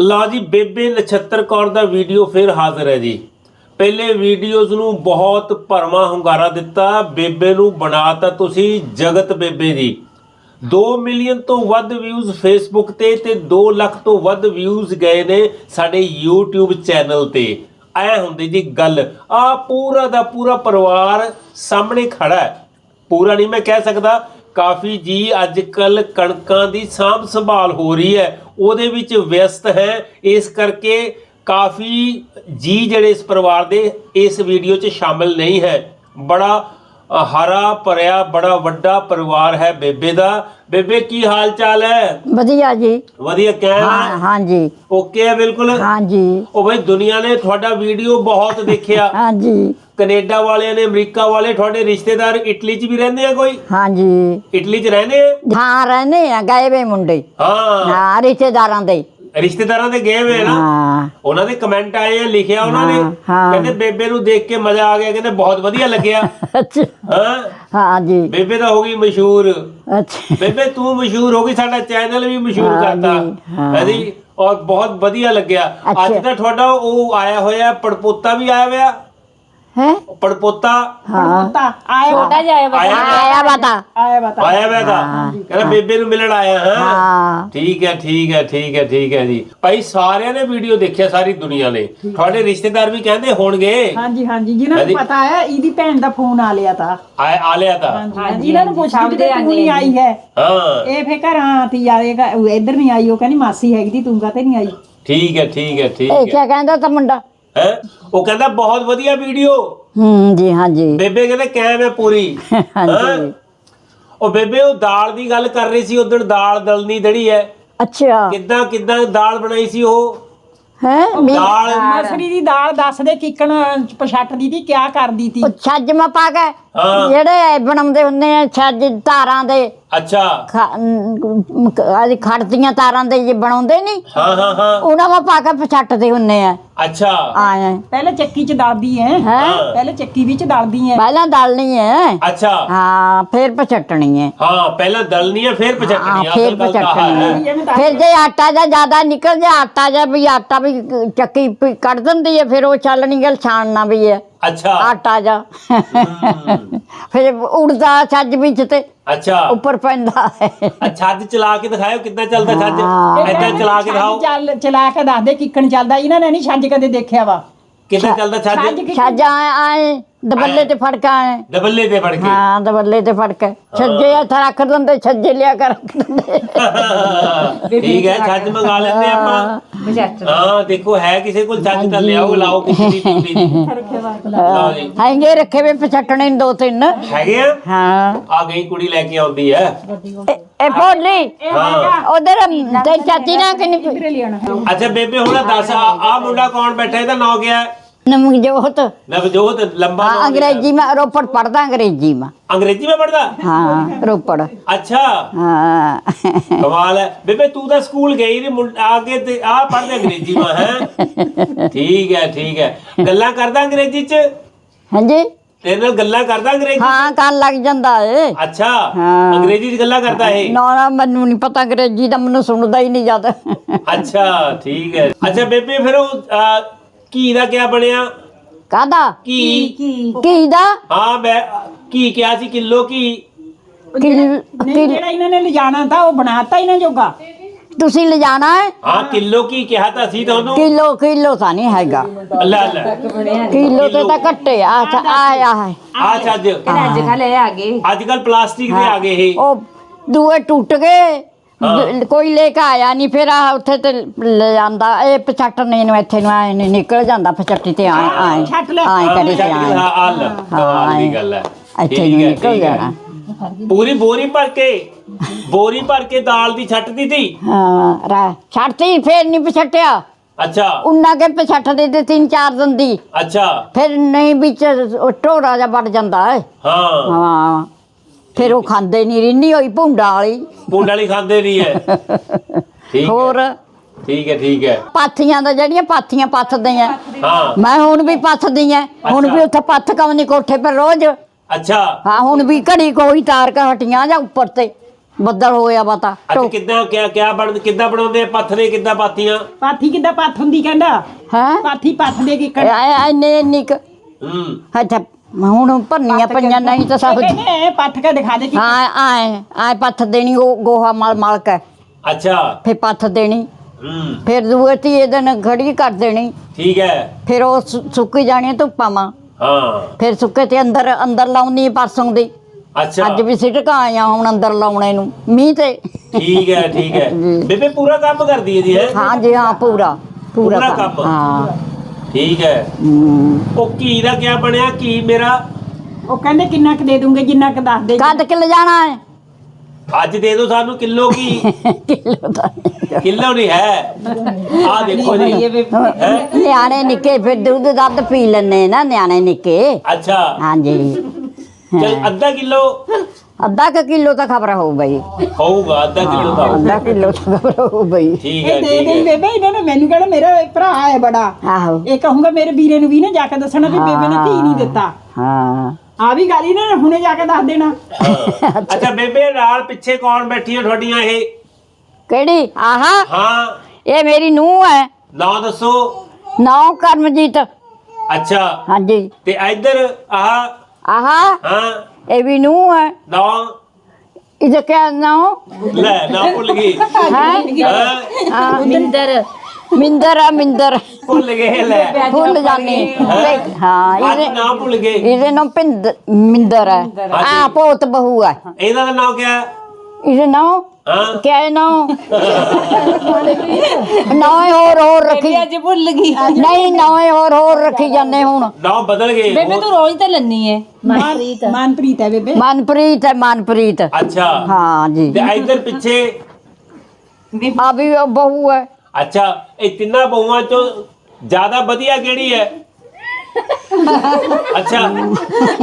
ਲਾ ਜੀ, ਬੇਬੇ ਨਛੱਤਰ ਕੌਰ ਦਾ ਵੀਡੀਓ ਫਿਰ ਹਾਜ਼ਰ ਹੈ ਜੀ। ਪਹਿਲੇ ਵੀਡੀਓਜ਼ ਨੂੰ ਬਹੁਤ ਭਰਮਾ ਹੁੰਗਾਰਾ ਦਿੱਤਾ, ਬੇਬੇ ਨੂੰ ਬਣਾਤਾ ਤੁਸੀਂ ਜਗਤ ਬੇਬੇ ਦੀ। 2 ਮਿਲੀਅਨ ਤੋਂ ਵੱਧ ਵਿਊਜ਼ ਫੇਸਬੁੱਕ ਤੇ ਤੇ 2 ਲੱਖ ਤੋਂ ਵੱਧ ਵਿਊਜ਼ ਗਏ ਨੇ ਸਾਡੇ YouTube ਚੈਨਲ ਤੇ। ਐ ਹੁੰਦੀ ਜੀ ਗੱਲ, ਆ ਪੂਰਾ ਦਾ ਪੂਰਾ ਪਰਿਵਾਰ ਸਾਹਮਣੇ ਖੜਾ ਹੈ। ਪੂਰਾ ਨਹੀਂ ਮੈਂ ਕਹਿ ਸਕਦਾ, ਕਾਫੀ ਜੀ ਅੱਜ ਕੱਲ ਕਣਕਾਂ ਦੀ ਸਾਂਭ ਸੰਭਾਲ ਹੋ ਰਹੀ ਹੈ। ਉਹਦੇ ਵਿੱਚ ਵਿਅਸਤ ਹੈ। ਇਸ ਕਰਕੇ ਕਾਫੀ ਜੀ ਜਿਹੜੇ ਇਸ ਪਰਿਵਾਰ ਦੇ ਇਸ ਵੀਡੀਓ 'ਚ ਸ਼ਾਮਿਲ ਨਹੀਂ ਹੈ। ਬੜਾ ਹਰਾ ਭਰਿਆ ਬੜਾ ਵੱਡਾ ਪਰਿਵਾਰ ਹੈ ਬੇਬੇ ਦਾ। ਬੇਬੇ ਕੀ ਹਾਲ ਚਾਲ ਹੈ? ਵਧੀਆ ਜੀ। ਵਧੀਆ ਕਹਿ ਹਾਂ ਹਾਂਜੀ। ਓਕੇ ਹੈ ਬਿਲਕੁਲ? ਹਾਂਜੀ। ਉਹ ਬਈ ਦੁਨੀਆ ਨੇ ਤੁਹਾਡਾ ਵੀਡੀਓ ਬਹੁਤ ਦੇਖਿਆ। ਹਾਂਜੀ। ਕੈਨੇਡਾ ਵਾਲਿਆਂ ਨੇ ਅਮਰੀਕਾ ਵਾਲੇ ਤੁਹਾਡੇ ਰਿਸ਼ਤੇਦਾਰ ਇਟਲੀ 'ਚ ਵੀ ਰਹਿੰਦੇ ਆ ਕੋਈ? ਹਾਂਜੀ। ਇਟਲੀ 'ਚ ਰਹਿੰਦੇ ਆ? ਹਾਂ ਰਹਿੰਦੇ ਆ ਗਏ ਵੇ ਮੁੰਡੇ। ਹਾਂ। ਹਾਂ ਰਿਸ਼ਤੇਦਾਰਾਂ ਦੇ। ਰਿਸ਼ਤੇਦਾਰਾਂ ਦੇ ਗਏ ਹੋਏ ਨਾ ਹਾਂ। ਉਹਨਾਂ ਦੇ ਕਮੈਂਟ ਆਏ ਆ ਲਿਖਿਆ ਉਹਨਾਂ ਨੇ। ਹਾਂ। ਕਹਿੰਦੇ ਬੇਬੇ ਨੂੰ ਦੇਖ ਕੇ ਮਜ਼ਾ ਆ ਗਿਆ ਕਹਿੰਦੇ ਬਹੁਤ ਵਧੀਆ ਲੱਗਿਆ। ਅੱਛਾ। ਹਾਂ। ਹਾਂਜੀ ਬੇਬੇ ਤਾਂ ਹੋ ਗਈ ਮਸ਼ਹੂਰ। ਅੱਛਾ। ਬੇਬੇ ਤੂੰ ਮਸ਼ਹੂਰ ਹੋ ਗਈ ਸਾਡਾ ਚੈਨਲ ਵੀ ਮਸ਼ਹੂਰ ਹਾਂ ਕਰਤਾ। ਜੀ, ਹਾਂ। ਹਾਂਜੀ ਔਰ ਬਹੁਤ ਵਧੀਆ ਲੱਗਿਆ। ਅੱਜ ਅੱਛਾ। ਤਾਂ ਤੁਹਾਡਾ ਉਹ ਆਇਆ ਹੋਇਆ ਪੜਪੋਤਾ ਵੀ ਆਇਆ ਹੋਇਆ। ਹੈ? ਪੜਪੋਤਾ। ਹਾਂ। ਆਏ ਛੋਟਾ ਜਿਹਾ ਆਇਆ ਵਾ ਆਇਆ ਆਇਆ ਬਤਾ ਆਇਆ ਵਾ ਤਾਂ। ਆਇਆ ਹੋਇਆ ਤਾਂ। ਕਹਿੰਦਾ ਬੇਬੇ ਨੂੰ ਮਿਲਣ ਆਇਆ। ਹਾਂ। ਹਾਂ। ਠੀਕ ਹੈ ਠੀਕ ਹੈ ਠੀਕ ਹੈ ਠੀਕ ਹੈ ਜੀ। ਭਾਈ ਸਾਰਿਆਂ ਨੇ ਵੀਡੀਓ ਦੇਖਿਆ ਸਾਰੀ ਦੁਨੀਆ ਨੇ। ਤੁਹਾਡੇ ਰਿਸ਼ਤੇਦਾਰ ਵੀ ਕਹਿੰਦੇ ਹੋਣਗੇ। ਹਾਂਜੀ ਹਾਂਜੀ। ਜਿਨ੍ਹਾਂ ਹਾਂਜੀ। ਨੂੰ ਪਤਾ ਹੈ ਇਹਦੀ ਭੈਣ ਦਾ ਫੋਨ ਆ ਲਿਆ ਤਾਂ। ਆ ਆ ਲਿਆ ਤਾਂ। ਹਾਂਜੀ ਇਹਨਾਂ ਨੂੰ ਪੁੱਛਦੀ ਕਿ ਤੂੰ ਨਹੀਂ ਆਈ ਹੈ। ਹਾਂ। ਇਹ ਫੇ ਘਰਾਂ ਤੀ ਆਏਗਾ ਉਹ ਇੱਧਰ ਨਹੀਂ ਆਈ ਉਹ ਕਹਿੰਦੀ ਮਾਸੀ ਹੈਗੀ ਤੀ ਤੂੰ ਕਾਤੇ ਨਹੀਂ ਆਈ? ਠੀਕ ਹੈ ਠੀਕ ਹੈ ਠੀਕ ਇਹ ਹੈ। ਕੀ ਕਹਿੰਦਾ ਤਾਂ ਮੁੰਡਾ। ਹੈ? ਉਹ ਕਹਿੰਦਾ ਬਹੁਤ ਵਧੀਆ ਵੀਡੀਓ। ਹੂੰ ਜੀ ਹਾਂਜੀ। ਬੇਬੇ ਕਹਿੰਦੇ ਕੈਮ ਹੈ ਪੂਰੀ। ਹਾਂਜੀ। ਹੈਂ? ਉਹ ਬੇਬੇ ਉਹ ਦਾਲ ਦੀ ਗੱਲ ਕਰ ਰਹੀ ਸੀ ਉਦੋਂ ਦਾਲ ਦਲਨੀ ਦੜੀ ਹੈ। ਅੱਛਾ। ਕਿੱਦਾਂ ਕਿੱਦਾਂ ਦਾਲ ਬਣਾਈ ਸੀ ਉਹ? ਹੈ? ਦਾਲ ਮਸਰੀ ਦੀ ਦਾਲ ਦੱਸ ਦੇ ਕਿੱਕਣ ਪਛੱਟਦੀ ਤੀ ਕਿਆ ਕਰਦੀ ਉਹ ਛੱਜ ਮਾ ਪਾ ਕੇ ਹਾਂ। ਜਿਹੜੇ ਬਣਾਉਂਦੇ ਹੁੰਦੇ ਆ ਛੱਜ ਤਾਰਾਂ ਦੇ ਅੱਛਾ। ਆਦੀ ਖੜਦੀਆਂ ਤਾਰਾਂ ਦੇ ਜੇ ਬਣਾਉਂਦੇ ਨਹੀਂ ਹਾਂ ਹਾਂ ਹਾਂ। ਉਹਨਾਂ ਮਾ ਪਾ ਕੇ ਪਛੱਟਦੇ ਹੁੰਦੇ ਆ। ਅੱਛਾ। ਆਏ ਪਹਿਲੇ ਚੱਕੀ 'ਚ ਦਲਦੀ ਐ। ਹੈ? ਪਹਿਲੇ ਚੱਕੀ ਵਿੱਚ ਦਲਦੀ ਐ। ਪਹਿਲਾਂ ਦਲਣੀ ਹੈ ਅੱਛਾ। ਹਾਂ ਫਿਰ ਪਛੱਟਣੀ ਹੈ ਹਾਂ ਪਹਿਲਾਂ ਦਲਨੀ ਹੈ ਫਿਰ ਹਾਂ ਪਚਟਣੀ ਆ ਫਿਰ ਹੈ ਪਛੱਟਣੀ ਹੈ। ਫਿਰ ਜੇ ਆਟਾ ਜਾਂ ਜ਼ਿਆਦਾ ਨਿਕਲ ਜਾ ਆਟਾ ਜਾਂ ਵੀ ਆਟਾ ਵੀ ਚੱਕੀ ਵੀ ਕੱਢ ਦਿੰਦੀ ਹੈ ਫਿਰ ਉਹ ਚੱਲਣੀ ਗੱਲ ਛਾਣਨਾ ਵੀ ਹੈ ਅੱਛਾ। ਆਟਾ ਜਾਂ। ਫਿਰ ਉੜਦਾ ਛੱਜ ਵਿੱਚ ਤੇ ਅੱਛਾ। ਉੱਪਰ ਪੈਂਦਾ ਹੈ। ਅੱਛਾ ਅੱਜ ਚਲਾ ਕੇ ਦਿਖਾਓ ਕਿੱਦਾਂ ਚੱਲਦਾ ਛੱਜ। ਏਦਾਂ ਚਲਾ ਕੇ ਦਿਖਾਓ। ਚੱਲ ਚਲਾ ਕੇ ਦੱਸ ਦੇ ਕਿੱਕਣ ਚੱਲਦਾ। ਇਹਨਾਂ ਨੇ ਨਹੀਂ ਛੱਜ ਕਦੇ ਦੇਖਿਆ ਵਾ। ਕਿੱਦਾਂ ਚੱਲਦਾ ਛੱਜ? ਛੱਜ ਛੱਜ ਆਏ ਆਏ। ਦਬੱਲੇ ਤੇ ਫੜਕਾ ਆਏ। ਦਬੱਲੇ ਤੇ ਫੜ ਕੇ? ਹਾਂ ਦਬੱਲੇ ਤੇ ਫੜ ਕੇ। ਛੱਜੇ ਹੱਥ ਰੱਖ ਦਿੰਦੇ ਛੱਜੇ ਲਿਆ ਕਰ ਰੱਖ ਦਿੰਦੇ। ਠੀਕ ਹੈ ਛੱਜ ਮੰਗਾ ਲੈਂਦੇ ਆਪਾਂ। ਹਾਂ। ਦੇਖੋ ਹੈ ਕਿਸੇ ਕੋਲ ਛੱਜ ਤਾਂ ਲਿਆਓ ਲਾਓ ਕਿਸੇ ਦੀ ਟੂਟੀ ਦੀ ਲਓ ਜੀ। ਹੈਂਗੇ ਰੱਖੇ ਵੇ ਪਛੱਟਣੇ ਨੇ ਦੋ ਤਿੰਨ। ਹੈਗੇ ਆ? ਹਾਂ। ਆ ਗਈ ਕੁੜੀ ਲੈ ਕੇ ਆਉਂਦੀ ਹੈ। ਇਹ- ਇਹ ਭੋਲੀ? ਹਾਂ। ਉਧਰ ਤੇ ਚਾਚੀ ਨਾ ਕਿੰਨੀ ਕਿਧਰੇ ਲਿਆਉਣਾ ਅੱਛਾ ਬੇਬੇ ਹੁਣ ਦੱਸ ਆ ਆ ਮੁੰਡਾ ਕੌਣ ਬੈਠਾ? ਇਹਦਾ ਨਾਂ ਗਿਆ ਨਮਕ ਜੋਤ ਨਵਜੋਤ ਲੰਬਾ ਹਾਂ ਨਾਂ ਅੰਗਰੇਜੀ ਮੈਂ ਰੋਪੜ ਪੜਦਾ ਅੰਗਰੇਜੀ ਮੈਂ ਅੰਗਰੇਜ਼ੀ में पढ़ता ਹਾਂ ਰੋਪੜ अच्छा ਹਾਂ कमाल है बेबे तू तो स्कूल गई नहीं मुंड- आगे ते आ पढ़दे अंग्रेजी में है ठीक है ठीक है गल्ला करदा अंग्रेजी च ਹਾਂਜੀ तेरे नाल गल्ला करदा अंग्रेजी ਹਾਂ ਕੰਨ ਲੱਗ ਜਾਂਦਾ ਏ अच्छा हाँ। अंग्रेजी च गल्ला करदा है ਨਾ ਨਾ ਮੈਨੂੰ ਨਹੀਂ ਪਤਾ ਅੰਗਰੇਜੀ ਦਾ ਮੈਨੂੰ ਸੁਣਦਾ ਹੀ ਨਹੀਂ ਜਦ अच्छा ठीक है अच्छा बेबे फिर वो आ, घी ਦਾ ਕਿਆ ਬਣਿਆ? ਕਾਦਾ ਘੀ ਕੀ? ਦਾ? ਹਾਂ ਮੈਂ ਘੀ ਕਿਹਾ ਸੀ? ਕਿਲੋ ਘੀ ਕਿਲ ਨਹੀਂ ਕਿਲ ਜਿਹੜਾ ਇਹਨਾਂ ਨੇ ਲਿਜਾਣਾ ਤਾਂ ਉਹ ਬਣਾਤਾ ਇਹਨਾਂ ਜੋਗਾ। ਤੁਸੀਂ ਲਿਜਾਣਾ ਹੈ? ਹਾਂ ਕਿਲੋ ਘੀ ਕਿਹਾ ਤਾਂ ਸੀ ਤੁਹਾਨੂੰ? ਕਿਲੋ ਕਿਲੋ ਤਾਂ ਨਹੀਂ ਹੈਗਾ। ਅੱਲਾ ਅੱਲਾ ਕਿਲੋ ਤੇ ਤਾਂ ਘੱਟੇ ਆ। ਅੱਛਾ ਆਇਆ ਹੈ। ਆ ਛੱਜ ਅੱਜ ਕੱਲ ਇਹ ਆ ਗਏ। ਅੱਜ ਕੱਲ ਪਲਾਸਟਿਕ ਦੇ ਆ ਗਏ ਇਹ। ਉਹ ਦੂਏ ਟੁੱਟ ਗਏ। ਦ- ਕੋਈ ਲੈ ਕੇ ਆਇਆ ਨਹੀਂ ਫਿਰ ਆ ਉੱਥੇ ਤੇ ਲੈ ਜਾਂਦਾ। ਇਹ ਪਛੱਟਣੇ ਨੂੰ ਇੱਥੇ ਨੂੰ ਆਏ ਨਹੀਂ ਨਿਕਲ ਜਾਂਦਾ ਪਛੱਟੀ ਤੇ ਆਏ ਆਏ ਛੱਟ ਲੈ। ਆਏ ਕਰੇ ਤੇ ਹਾਂ ਆਏ। ਆ ਲੈ ਕਮਾਲ ਦੀ ਗੱਲ ਹੈ। ਇੱਥੇ ਠੀਕ ਨੂੰ ਹੈ, ਨਿਕਲ ਠੀਕ ਹੈ। ਜਾਣਾ। ਪੂਰੀ ਬੋਰੀ ਭਰ ਕੇ ਬੋਰੀ ਭਰ ਕੇ ਦਾਲ ਦੀ ਛੱਟਦੀ ਸੀ ਹਾਂ ਰਾ ਛੱਡਤੀ ਫਿਰ ਨਹੀਂ ਪਛੱਟਿਆ। ਅੱਛਾ। ਉਨਾ ਕੇ ਪਛੱਟਦੇ ਤੇ ਤਿੰਨ ਚਾਰ ਦਿਨ ਦੀ। ਅੱਛਾ। ਫਿਰ ਨਹੀਂ ਵਿੱਚ ਉਹ ਢੋਰਾ ਜਿਹਾ ਵੱਢ ਜਾਂਦਾ ਹੈ ਹਾਂ। ਹਾਂ। ਫਿਰ ਉਹ ਖਾਂਦੇ ਨਹੀਂ ਰਿੰਨੀ ਹੋਈ ਭੁੰਡਾ ਵਾਲੀ। ਪੁੰਡ ਵਾਲੀ ਖਾਂਦੇ ਨਹੀਂ ਹੈ। ਠੀਕ ਹੈ। ਹੋਰ? ਠੀਕ ਹੈ ਠੀਕ ਹੈ। ਪਾਥੀਆਂ ਦਾ ਜਿਹੜੀਆਂ ਪਾਥੀਆਂ ਪੱਥਦੇ ਆ। ਹਾਂ। ਮੈਂ ਹੁਣ ਵੀ ਪੱਥਦੀ ਆ ਹੁਣ ਵੀ ਉੱਥੇ ਪੱਥ ਕਾਉਣੀ ਕੋਠੇ ਪਰ ਰੋਜ਼। ਅੱਛਾ। ਹਾਂ ਹੁਣ ਵੀ ਘੜੀ ਕੋਈ ਤਾਰ ਕੇ ਹਟੀਆਂ ਜਾਂ ਉੱਪਰ ਤੇ ਬੱਦਲ ਹੋਇਆ ਪਤਾ ਅੱਜ ਕਿੱਦਾਂ ਕਿਆ ਕਿਆ ਬਣ ਕਿੱਦਾਂ ਬਣਾਉਂਦੇ ਆ ਪੱਥਰੇ ਕਿੱਦਾਂ ਪਾਤੀਆਂ ਪਾਥੀ ਕਿੱਦਾਂ ਪੱਥ ਹੁੰਦੀ ਕਹਿੰਦਾ? ਹੈ? ਪਾਥੀ ਪੱਥ ਦੇ ਕੀ ਐਨੇ ਇੰਨੀ ਕੁ। ਹੂੰ। ਅੱਛਾ ਹੁਣ ਭੰਨੀਆਂ ਪਈਆਂ ਨਹੀਂ ਤਾਂ ਸਭ ਕਹਿੰਦੇ ਪੱਥ ਕੇ ਦਿਖਾ ਦੇ ਕਿ ਹਾਂ ਆਏ ਆਏ ਪੱਥ ਦੇਣੀ ਉਹ ਗੋਹਾ ਮਲ ਮਲ ਕੇ। ਅੱਛਾ। ਫਿਰ ਪੱਥ ਦੇਣੀ। ਹੂੰ। ਫਿਰ ਦੂਏ ਤੀਏ ਦਿਨ ਖੜੀ ਕਰ ਦੇਣੀ। ਠੀਕ ਹੈ। ਫਿਰ ਉਹ ਸੁ- ਸੁੱਕੀ ਜਾਣੀ ਧੁੱਪਾਂ ਮਾਂ ਹਾਂ। ਫਿਰ ਸੁੱਕੇ ਤੇ ਅੰਦਰ ਅੰਦਰ ਲਾਉਣੀ ਪਰਸੋਂ ਦੀ। ਅੱਛਾ। ਅੱਜ ਵੀ ਸਿਟਕਾ ਆਇਆ ਹੁਣ ਅੰਦਰ ਲਾਉਣੇ ਨੂੰ ਮੀਂਹ ਤੇ। ਠੀਕ ਹੈ ਠੀਕ ਹੈ। ਬੇਬੇ ਪੂਰਾ ਕੰਮ ਕਰਦੀ ਹੈ ਜੀ ਹੈ? ਹਾਂ ਜੀ ਹਾਂ ਪੂਰਾ ਪੂਰਾ ਪੂਰਾ ਕੰਮ। ਕੰਮ। ਹਾਂ। ਠੀਕ ਹੈ। ਹੂੰ। ਉਹ ਘੀ ਦਾ ਕਿਆ ਬਣਿਆ? ਘੀ ਮੇਰਾ। ਉਹ ਕਹਿੰਦੇ ਕਿੰਨਾ ਕੁ ਦੇ ਦੂੰਗੇ ਜਿੰਨਾ ਕੁ ਦੱਸ ਦੇ। ਕੱਦ ਕਿ ਜਾਣਾ ਹੈ? ਅੱਜ ਦੇ ਦਿਓ ਸਾਨੂੰ ਕਿਲੋ ਘੀ। ਕਿਲੋ ਦਾ ਕਿਲੋ ਨਹੀਂ ਹੈ। ਆ ਦੇਖੋ ਜੀ। ਨਿਆਣੇ ਨਿੱਕੇ ਫਿਰ ਦੁੱਧ ਦੱਧ ਪੀ ਲੈਣੇ ਨਾ ਨਿਆਣੇ ਨਿੱਕੇ। ਅੱਛਾ। ਹਾਂਜੀ। ਚਲ ਅੱਧਾ ਕਿਲੋ। ਅੱਧਾ ਕੁ ਕਿਲੋ ਤਾਂ ਖਬਰ ਹੋਊ ਬਈ। ਹੋਊਗਾ ਅੱਧਾ ਕਿਲੋ ਤਾਂ ਹੋਊਗਾ। ਅੱਧਾ ਕਿਲੋ ਤਾਂ ਖਬਰ ਹੋਊ ਬਈ। ਠੀਕ ਹੈ ਇਹ ਦੇ ਠੀਕ ਹੈ। ਬੇਬੇ ਇਹਨਾਂ ਨੇ ਮੈਨੂੰ ਕਹਿੰਦਾ ਮੇਰਾ ਭਰਾ ਹੈ ਬੜਾ। ਆਹੋ। ਇਹ ਕਹੂੰਗਾ ਮੇਰੇ ਵੀਰੇ ਨੂੰ ਵੀ ਨਾ ਜਾ ਕੇ ਦੱਸਣਾ ਵੀ ਬੇਬੇ ਨੇ ਧੀ ਨਹੀਂ ਦਿੱਤਾ। ਹਾਂ। ਆ ਵੀ ਗੱਲ ਹੀ ਨਾ ਹੁਣੇ ਜਾ ਕੇ ਦੱਸ ਦੇਣਾ। ਹਾਂ। ਅੱਛਾ ਬੇਬੇ ਨਾਲ ਪਿੱਛੇ ਕੌਣ ਬੈਠੀ ਹੈ ਤੁਹਾਡੀਆਂ ਇਹ? ਕਿਹੜੀ? ਆਹਾ। ਹਾਂ। ਇਹ ਮੇਰੀ ਨੂੰਹ ਹੈ। ਨਾਂ ਦੱਸੋ। ਨਾਮ ਕਰਮਜੀਤ। ਅੱਛਾ। ਹਾਂਜੀ। ਤੇ ਇੱਧਰ ਆਹ। ਆਹਾ। ਹਾਂ। ਇਹ ਵੀ ਨੂੰਹ ਹੈ ਨਾਂ ਇਹਦਾ ਕਿਆ ਨਾਮ ਲੈ ਨਾ ਭੁੱਲ ਗਈ। ਹੈ? ਹਾਂ। ਮਿੰਦਰ। ਮਿੰਦਰ ਆ ਮਿੰਦਰ। ਭੁੱਲ ਗਏ ਲੈ। ਭੁੱਲ ਜਾਣੀ ਹਾਂ? ਅੱਜ ਇਹਦੇ ਨਾ ਭੁੱਲ ਗਏ। ਇਹਦੇ ਨਾਮ ਪਿੰਦ ਮਿੰਦਰ ਹੈ ਆ ਪੋਤ ਬਹੂ ਹੈ ਇਹਨਾਂ ਦਾ ਨਾਮ ਕਿਆ? ਹੈ ਇਹਦੇ ਨਾਮ ਹਾਂ? ਕਿਆ ਹੈ ਨਾਮ ਨਾਮ ਹੋਰ ਹੋਰ ਰੱਖੀ ਅੱਜ ਭੁੱਲ ਗਈ। ਨਹੀਂ ਨਾਮ ਹੋਰ ਹੋਰ ਰੱਖੀ ਜਾਂਦੇ ਹੁਣ। ਨਾਮ ਬਦਲ ਗਏ। ਬੇਬੇ ਤੂੰ ਰੋਜ਼ ਤਾਂ ਲੰਨੀ ਏ। ਮਨਪ੍ਰੀਤ। ਹੈ ਬੇਬੇ। ਮਨਪ੍ਰੀਤ ਹੈ ਮਨਪ੍ਰੀਤ। ਅੱਛਾ। ਹਾਂ ਜੀ। ਤੇ ਇੱਧਰ ਪਿੱਛੇ ਆ ਵੀ ਉਹ ਬਹੂ ਹੈ। ਅੱਛਾ ਇਹ ਤਿੰਨਾਂ ਬਹੂਆਂ ਚੋਂ ਜ਼ਿਆਦਾ ਵਧੀਆ ਕਿਹੜੀ ਹੈ? ਅੱਛਾ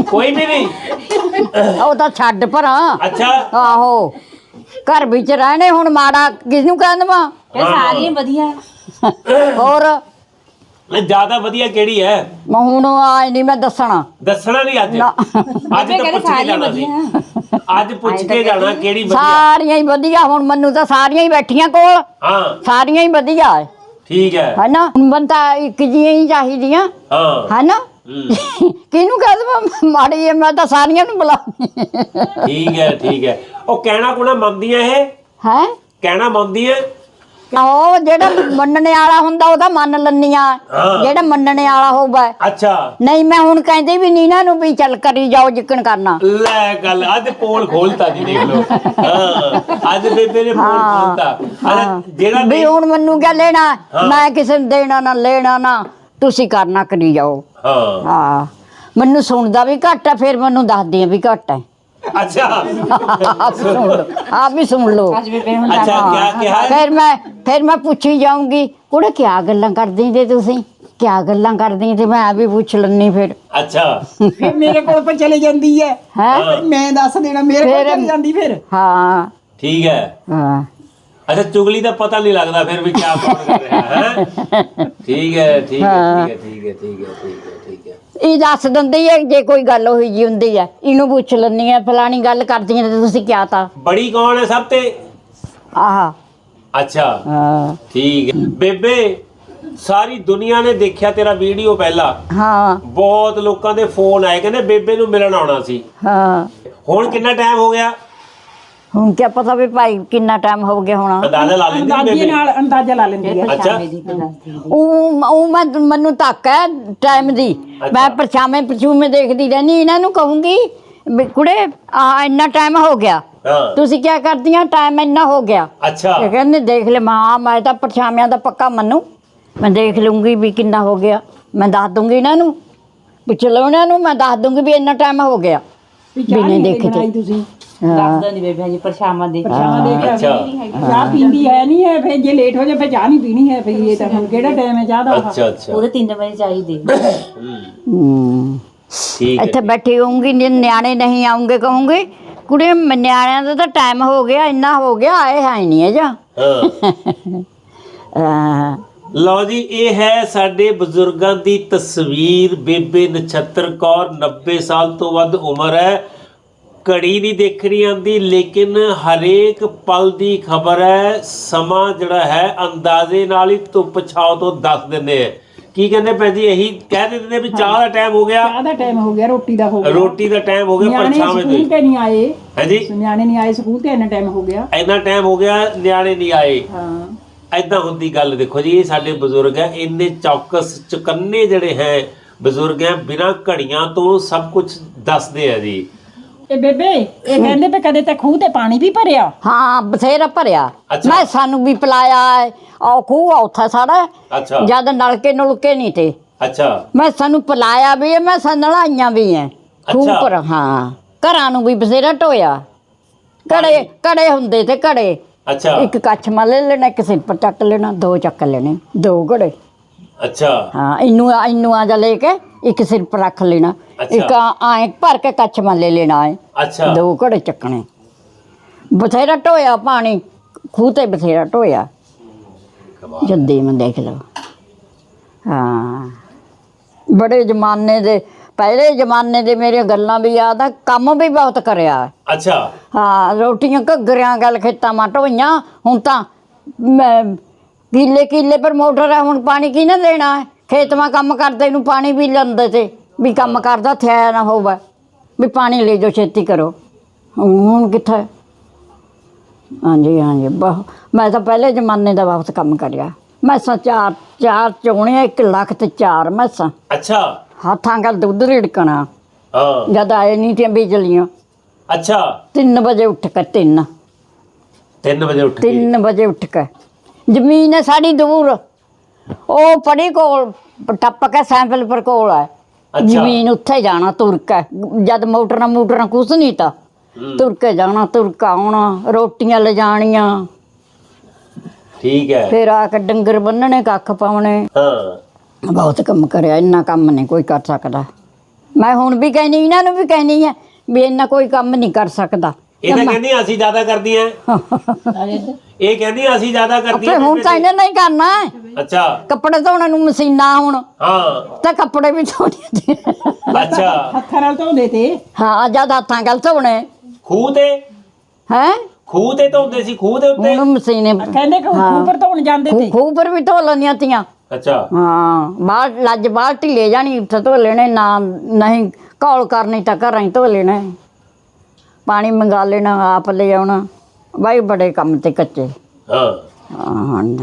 ਕੋਈ ਵੀ ਨਹੀਂ। ਉਹ ਤਾਂ ਛੱਡ ਪਰਾਂ। ਅੱਛਾ। ਆਹੋ। ਘਰ ਵਿੱਚ ਰਹਿਣੇ ਹੁਣ ਮਾੜਾ ਕਿਸ ਨੂੰ ਕਹਿੰਦਾ ਵਾ ਇਹ ਸਾਰੀਆਂ ਵਧੀਆ। ਹੋਰ? ਨਹੀਂ ਜ਼ਿਆਦਾ ਵਧੀਆ ਕਿਹੜੀ ਹੈ? ਮੈਂ ਹੁਣ ਆਏ ਨਹੀਂ ਮੈਂ ਦੱਸਣਾ। ਦੱਸਣਾ ਨਹੀਂ ਅੱਜ। ਅੱਜ ਤਾਂ ਪੁੱਛ ਕੇ ਸਾਰੀਆਂ ਜਾਣਾ ਸੀ। ਵਧੀਆ। ਅੱਜ ਪੁੱਛ ਕੇ ਜਾਣਾ ਕਿਹੜੀ ਵਧੀਆ। ਸਾਰੀਆਂ ਹੀ ਵਧੀਆ ਹੁਣ ਮੈਨੂੰ ਤਾਂ ਸਾਰੀਆਂ ਹੀ ਬੈਠੀਆਂ ਕੋਲ। ਹਾਂ। ਸਾਰੀਆਂ ਹੀ ਵਧੀਆ। ਹੈ ਠੀਕ ਹੈ। ਹੈਨਾ? ਹੁਣ ਬੰਦਾ ਇੱਕ ਜੀਆਂ ਹੀ ਚਾਹੀਦੀਆਂ। ਹਾਂ। ਹੈਨਾ? ਕਿਹਨੂੰ ਕਹਦਾ ਮਾੜੀ ਹੈ ਮੈਂ ਤਾਂ ਸਾਰੀਆਂ ਨੂੰ ਬੁਲਾ ਠੀਕ ਹੈ ਠੀਕ ਹੈ। ਉਹ ਕਹਿਣਾ ਕੁਣਾ ਮੰਨਦੀਆਂ ਇਹ? ਹੈ? ਕਹਿਣਾ ਮੰਨਦੀਆਂ ਉਹ ਜਿਹੜਾ ਮੰਨਣੇ ਵਾਲਾ ਹੁੰਦਾ ਉਹਦਾ ਮੰਨ ਲੈਂਦੀਆਂ ਹਾਂ। ਜਿਹੜਾ ਮੰਨਣੇ ਵਾਲਾ ਹੋਊਗਾ। ਅੱਛਾ। ਨਹੀਂ ਮੈਂ ਹੁਣ ਕਹਿੰਦੀ ਵੀ ਨੀਨਾ ਨੂੰ ਵੀ ਚੱਲ ਕਰੀ ਜਾਓ ਜਿੱਕਣ ਕਰਨਾ। ਲੈ ਗੱਲ ਅੱਜ ਪੋਲ ਖੋਲਤਾ ਜੀ ਦੇਖ ਲਓ। ਹਾਂ ਅੱਜ ਬੇਬੇ ਨੇ ਪੋਲ ਹਾਂ। ਖੋਲਤਾ। ਅੱਛਾ ਜਿਹੜਾ ਵੀ ਨਹੀਂ ਹੁਣ ਮੈਨੂੰ ਕਿਆ ਲੈਣਾ। ਮੈਂ ਕਿਸੇ ਨੂੰ ਦੇਣਾ ਨਾ ਲੈਣਾ ਨਾ। ਤੁਸੀਂ ਕਰਨਾ ਕਰੀ ਜਾਓ? ਹਾਂ। ਹਾਂ। ਮੈਨੂੰ ਸੁਣਦਾ ਵੀ ਘੱਟ ਹੈ ਫਿਰ ਮੈਨੂੰ ਦੱਸਦੀ ਆ ਵੀ ਘੱਟ ਹੈ। ਅੱਛਾ। ਆਪ ਸੁਣ ਲਓ। ਆਪ ਵੀ ਸੁਣ ਲਓ। ਅੱਜ ਬੇਬੇ ਹੁਣ ਅੱਛਾ ਕਿਆ ਕਿਹਾ? ਫਿਰ ਮੈਂ ਫਿਰ ਮੈਂ ਪੁੱਛੀ ਜਾਊਂਗੀ। ਕੁੜੇ ਕਿਆ ਗੱਲਾਂ ਕਰਦੀ ਤੇ ਤੁਸੀਂ? ਕਿਆ ਗੱਲਾਂ ਕਰਦੀ ਤੇ ਮੈਂ ਵੀ ਪੁੱਛ ਲੈਣੀ ਫਿਰ। ਅੱਛਾ। ਫਿਰ ਮੇਰੇ ਕੋਲ ਪਰ ਚਲੇ ਜਾਂਦੀ ਹੈ। ਹੈ? ਮੈਂ ਦੱਸ ਦੇਣਾ ਮੇਰੇ ਕੋਲ ਫਿਰ- ਚਲੇ ਜਾਂਦੀ ਫਿਰ। ਹਾਂ। ਠੀਕ ਹੈ। ਹਾਂ। ਅੱਛਾ ਚੁਗਲੀ ਦਾ ਪਤਾ ਨਹੀਂ ਲੱਗਦਾ ਫਿਰ ਵੀ ਕਿਆ ਕੌਣ ਕਰ ਰਿਹਾ ਹੈ? ਠੀਕ ਹੈ ਠੀਕ ਹੈ ਠੀਕ ਹੈ ਠੀਕ ਹੈ ਠੀਕ ਹੈ ਠੀਕ ਹੈ ਇਹ ਦੱਸ ਦਿੰਦੀ ਹੈ ਜੇ ਕੋਈ ਗੱਲ ਹੋਈ ਜੀ ਹੁੰਦੀ ਹੈ। ਇਹਨੂੰ ਪੁੱਛ ਲੈਣੀ ਹੈ ਫਲਾਣੀ ਗੱਲ ਕਰਦੀ ਹੈ ਤੇ ਤੁਸੀਂ ਕਿਆ ਤਾ? ਬੜੀ ਕੌਣ ਹੈ ਸਭ ਤੇ? ਆਹ। ਅੱਛਾ। ਹਾਂ। ਠੀਕ ਹੈ। ਬੇਬੇ ਸਾਰੀ ਦੁਨੀਆ ਨੇ ਦੇਖਿਆ ਤੇਰਾ ਵੀਡੀਓ ਪਹਿਲਾਂ। ਹਾਂ। ਬਹੁਤ ਲੋਕਾਂ ਦੇ ਫੋਨ ਆਏ ਕਹਿੰਦੇ ਬੇਬੇ ਨੂੰ ਮਿਲਣ ਆਉਣਾ ਸੀ। ਹਾਂ। ਹੁਣ ਕਿੰਨਾ ਟਾਈਮ ਹੋ ਗਿਆ? ਹੁਣ ਕਿਆ ਪਤਾ ਵੀ ਭਾਈ ਕਿੰਨਾ ਟਾਈਮ ਹੋ ਗਿਆ ਹੋਣਾ। ਅੰਦਾਜ਼ਾ ਲਾ ਲੈਂਦੀ ਅੰਦਾਜ਼ੇ ਬੇਬੇ? ਨਾਲ ਅੰਦਾਜ਼ਾ ਲਾ ਲੈਂਦੀ ਹੈ ਅੱਛਾ। ਉਹ ਉਹ ਮੈਂ ਮੈਨੂੰ ਤੱਕ ਹੈ ਟਾਈਮ ਦੀ। ਮੈਂ ਪਰਛਾਵੇਂ ਪਰਛੂਵੇਂ ਦੇਖਦੀ ਰਹਿਣੀ ਇਹਨਾਂ ਨੂੰ ਕਹੂੰਗੀ ਵੀ ਕੁੜੇ ਆ ਇੰਨਾ ਟਾਈਮ ਹੋ ਗਿਆ। ਹਾਂ। ਤੁਸੀਂ ਕੀ ਕਰਦੀਆਂ? ਟਾਈਮ ਇੰਨਾ ਹੋ ਗਿਆ। ਅੱਛਾ। ਇਹ ਕਹਿੰਦੇ ਦੇਖ ਲੈ ਮਾਂ ਮੈਂ ਤਾਂ ਪਰਛਾਵਿਆਂ ਦਾ ਪੱਕਾ ਮੰਨੂ। ਮੈਂ ਦੇਖ ਲੂੰਗੀ ਵੀ ਕਿੰਨਾ ਹੋ ਗਿਆ। ਮੈਂ ਦੱਸ ਦੂੰਗੀ ਇਹਨਾਂ ਨੂੰ। ਪੁੱਛ ਲਓ ਇਹਨਾਂ ਨੂੰ ਮੈਂ ਦੱਸ ਦੂੰਗੀ ਵੀ ਇੰਨਾ ਟਾਈਮ ਹੋ ਗਿਆ। ਵੀ ਨਹੀਂ ਦੇਖੇ ਤੁਸੀਂ। ਦੱਸਦਾ ਨਹੀਂ ਬੇਬੇ ਹਜੇ ਪਰਛਾਵਾਂ ਦੇ। ਪਰਛਾਵਾਂ ਦੇਖ ਕੇ ਅੱਛਾ। ਚਾਹ ਪੀਂਦੀ ਹੈ ਨਹੀਂ ਹੈ ਫਿਰ ਜੇ ਲੇਟ ਹੋ ਜਾਏ ਫਿਰ ਚਾਹ ਨਹੀਂ ਪੀਣੀ ਹੈ ਫਿਰ ਇਹ ਤਾਂ ਹੁਣ ਕਿਹੜਾ ਟਾਈਮ ਹੈ ਚਾਹ ਦਾ? ਅੱਛਾ ਅੱਛਾ। ਉਹਦੇ 3 ਵਜੇ ਚਾਹੀਦੇ। ਹੂੰ, ਹੂੰ ਠੀਕ ਹੈ ਇੱਥੇ ਬੈਠੀ ਹੋਊਂਗੀ ਜੇ ਨਿਆਣੇ ਨਹੀਂ ਆਉਂਗੇ ਕਹੂੰਗੀ ਕੁੜੇ ਨਿਆਣਿਆਂ ਦਾ ਤਾਂ ਟਾਈਮ ਹੋ ਗਿਆ ਇੰਨਾ ਹੋ ਗਿਆ ਆਏ ਹੈ ਨਹੀਂ ਹੈ ਜਾਂ। ਹਾਂ। ਹਾਂ। ਲਓ ਜੀ ਇਹ ਹੈ ਸਾਡੇ ਬਜ਼ੁਰਗਾਂ ਦੀ ਤਸਵੀਰ। ਬੇਬੇ ਨਛੱਤਰ ਕੌਰ 90 ਸਾਲ ਤੋਂ ਵੱਧ ਉਮਰ ਹੈ। ਘੜੀ ਨਹੀਂ ਦੇਖਣੀ ਆਂਦੀ ਲੇਕਿਨ ਹਰੇਕ ਪਲ ਦੀ ਖਬਰ ਹੈ ਸਮਾਂ ਜਿਹੜਾ ਹੈ ਅੰਦਾਜ਼ੇ ਨਾਲ ਹੀ ਧੁੱਪ ਛਾਂ ਤੋਂ ਦੱਸ ਦਿੰਦੇ ਆ। ਕੀ ਕਹਿੰਦੇ ਭੈਣ ਜੀ ਇਹੀ ਕਹਿ ਦਿੰਦੇ ਨੇ ਵੀ ਚਾਹ ਦਾ ਟਾਈਮ ਹੋ ਗਿਆ। ਚਾਹ ਦਾ ਟਾਈਮ ਹੋ ਗਿਆ ਰੋਟੀ ਦਾ ਹੋ ਗਿਆ। ਰੋਟੀ ਦਾ ਟਾਈਮ ਹੋ ਗਿਆ ਨਿਆਣੇ ਪਰਛਾਵੇਂ ਸਕੂਲ ਤੇ ਨਹੀਂ ਆਏ। ਹਾਂਜੀ ਨਿਆਣੇ ਨਹੀਂ ਆਏ ਸਕੂਲ ਤੇ ਇੰਨਾ ਟਾਈਮ ਹੋ ਗਿਆ। ਇੰਨਾ ਟਾਈਮ ਹੋ ਗਿਆ ਨਿਆਣੇ ਨਹੀਂ ਆਏ। ਹਾਂ। ਐਦਾਂ ਹੁੰਦੀ ਗੱਲ ਦੇਖੋ ਜੀ ਇਹ ਸਾਡੇ ਬਜ਼ੁਰਗ ਹੈ ਇੰਨੇ ਚੌਕਸ ਚੁਕੰਨੇ ਜਿਹੜੇ ਹੈ ਬਜ਼ੁਰਗ ਹੈ ਬਿਨਾਂ ਘੜੀਆਂ ਤੋਂ ਸਭ ਕੁਝ ਦੱਸਦੇ ਆ ਜੀ। ਇਹ ਬੇਬੇ ਇਹ ਕਹਿੰਦੇ ਵੀ ਕਦੇ ਤਾਂ ਖੂਹ ਤੇ ਪਾਣੀ ਵੀ ਭਰਿਆ। ਹਾਂ ਬਥੇਰਾ ਭਰਿਆ। ਅੱਛਾ। ਮੈਂ ਸਾਨੂੰ ਵੀ ਪਿਲਾਇਆ ਹੈ ਉਹ ਖੂਹ ਆ ਉੱਥੇ ਸਾਡਾ ਅੱਛਾ। ਜਦ ਨਲਕੇ ਨੁਲਕੇ ਨਹੀਂ ਤੇ। ਅੱਛਾ। ਮੈਂ ਸਾਨੂੰ ਪਿਲਾਇਆ ਵੀ ਹੈ ਮੈਂ ਨਲਾਈਆਂ ਵੀ ਹੈ ਖੂਹ ਅੱਛਾ। ਪਰ ਹਾਂ। ਘਰਾਂ ਨੂੰ ਵੀ ਬਥੇਰਾ ਢੋਇਆ ਕੜੇ ਕੜੇ ਹੁੰਦੇ ਤੇ ਕੜੇ ਅੱਛਾ। ਇੱਕ ਕੱਛ ਮਾ ਲੈ ਲੈਣਾ ਇੱਕ ਸਿਰ ਪਰ ਚੱਕ ਲੈਣਾ ਦੋ ਚੱਕ ਲੈਣੇ ਦੋ ਘੜੇ। ਅੱਛਾ। ਹਾਂ ਇਹਨੂੰ ਇਹਨੂੰ ਆ ਜਾ ਲੈ ਕੇ। ਇੱਕ ਸਿਰ ਪਰ ਰੱਖ ਲੈਣਾ। ਇੱਕ ਆਏ ਭਰ ਕੇ ਕੱਛ ਮਾ ਲੈ ਲੈਣਾ ਹੈ। ਅੱਛਾ। ਦੋ ਘੜੇ ਚੱਕਣੇ। ਬਥੇਰਾ ਢੋਇਆ ਪਾਣੀ ਖੂਹ ਤੇ ਬਥੇਰਾ ਢੋਇਆ। ਜੱਦੀ ਮੈਂ ਦੇਖ ਲਓ। ਹਾਂ। ਬੜੇ ਜ਼ਮਾਨੇ ਦੇ ਪਹਿਲੇ ਜ਼ਮਾਨੇ ਦੇ ਮੇਰੇ ਗੱਲਾਂ ਵੀ ਯਾਦ ਆ ਕੰਮ ਵੀ ਬਹੁਤ ਕਰਿਆ। ਅੱਛਾ। ਹਾਂ ਰੋਟੀਆਂ ਘੱਗਰਿਆਂ ਗੱਲ ਖੇਤਾਂ ਮਾ ਢੋਈਆਂ ਹੁਣ ਤਾਂ ਕਿੱਲੇ ਕਿੱਲੇ ਪਰ ਮੋਟਰ ਹੈ ਹੁਣ ਪਾਣੀ ਕੀ ਨਾ ਦੇਣਾ ਹੈ? ਖੇਤ ਮਾ ਕੰਮ ਕਰਦੇ ਨੂੰ ਪਾਣੀ ਵੀ ਲੈਂਦੇ ਤੇ ਵੀ ਕੰਮ ਕਰਦਾ ਥਿਆ ਨਾ ਹੋਵੇ ਵੀ ਪਾਣੀ ਲੈ ਜਾਓ ਛੇਤੀ ਕਰੋ। ਹੁਣ ਕਿੱਥੇ? ਹਾਂਜੀ ਹਾਂਜੀ ਬਹੁ ਮੈਂ ਤਾਂ ਪਹਿਲੇ ਜ਼ਮਾਨੇ ਦਾ ਬਹੁਤ ਕੰਮ ਕਰਿਆ। ਮੈਸਾਂ ਚਾਰ ਚਾਰ ਚੋਣੇ ਇੱਕ ਲੱਖ ਤੇ ਚਾਰ ਮੈਸਾਂ। ਅੱਛਾ। ਹੱਥਾਂ ਗੱਲ ਦੁੱਧ ਰਿੜਕਣਾ। ਹਾਂ। ਜਦ ਆਏ ਨਹੀਂ ਤੇ ਬਿਜਲੀਆਂ। ਅੱਛਾ। 3 ਵਜੇ ਉੱਠ ਕੇ 3 3 ਵਜੇ ਉੱਠ ਕੇ। 3 ਵਜੇ ਉੱਠ ਕੇ। ਜ਼ਮੀਨ ਹੈ ਸਾਡੀ ਦੂਰ। ਉਹ ਪੜੀ ਕੋਲ ਟੱਪ ਕੇ ਸੈਂਪਲ ਪਰ ਕੋਲ ਹੈ। ਜ਼ਮੀਨ ਉੱਥੇ ਜਾਣਾ ਤੁਰ ਕੇ ਜਦ ਮੋਟਰਾਂ ਮੋਟਰਾਂ ਕੁਛ ਨਹੀਂ ਤਾਂ। ਤੁਰ ਕੇ ਜਾਣਾ ਤੁਰ ਕੇ ਆਉਣਾ ਰੋਟੀਆਂ ਲਿਜਾਣੀਆਂ। ਠੀਕ ਹੈ। ਫਿਰ ਆ ਕੇ ਡੰਗਰ ਬੰਨਣੇ ਕੱਖ ਪਾਉਣੇ। ਹਾਂ। ਬਹੁਤ ਕੰਮ ਕਰਿਆ ਇੰਨਾ ਕੰਮ ਨਹੀਂ ਕੋਈ ਕਰ ਸਕਦਾ। ਮੈਂ ਹੁਣ ਵੀ ਕਹਿਨੀ ਇਹਨਾਂ ਨੂੰ ਵੀ ਕਹਿਨੀ ਹੈ ਵੀ ਇੰਨਾ ਕੋਈ ਕੰਮ ਨਹੀਂ ਕਰ ਸਕਦਾ। ਇਹ ਤਾਂ ਕਹਿੰਦੀ ਅਸੀਂ ਜ਼ਿਆਦਾ ਕਰਦੀਆਂ ਇਹ ਕਹਿੰਦੀ ਅਸੀਂ ਜ਼ਿਆਦਾ ਤੇ ਕਰਦੀਆਂ ਹੁਣ ਤਾਂ ਇਹਨੇ ਨਹੀਂ ਕਰਨਾ। ਹੈ। ਅੱਛਾ। ਕੱਪੜੇ ਧੋਣ ਨੂੰ ਮਸ਼ੀਨਾਂ ਹੁਣ। ਹਾਂ। ਤੇ ਕੱਪੜੇ ਵੀ ਧੋਣੇ ਤੇ। ਅੱਛਾ। ਹੱਥਾਂ ਨਾਲ ਧੋਂਦੇ ਤੇ। ਹਾਂ ਜਦ ਹੱਥਾਂ ਗੱਲ ਧੋਣੇ। ਖੂਹ ਤੇ? ਹੈ? ਖੂਹ ਤੇ ਧੋਂਦੇ ਸੀ ਖੂਹ ਦੇ ਉੱਤੇ? ਹੁਣ ਮਸ਼ੀਨੇ ਕਹਿੰਦੇ ਕਿ ਖੂਹ ਪਰ ਧੋਣ ਜਾਂਦੇ ਤੇ। ਖੂਹ ਪਰ ਵੀ ਧੋ ਲੈਂਦੀਆਂ ਤੀਆਂ। ਅੱਛਾ। ਹਾਂ ਬਾਹਰ ਲੱਜ ਬਾਲਟੀ ਲੈ ਜਾਣੀ ਉੱਥੇ ਧੋ ਲੈਣੇ ਨਾ ਨਹੀਂ ਕੌਲ ਕਰਨੀ ਤਾਂ ਘਰਾਂ ਹੀ ਧੋ ਲੈਣੇ। ਪਾਣੀ ਮੰਗਾ ਲੈਣਾ ਆਪ ਲੈ ਆਉਣਾ। ਬਾਈ ਬੜੇ ਕੰਮ ਤੇ ਕੱਚੇ। ਹਾਂ। ਹਾਂ ਹੁਣ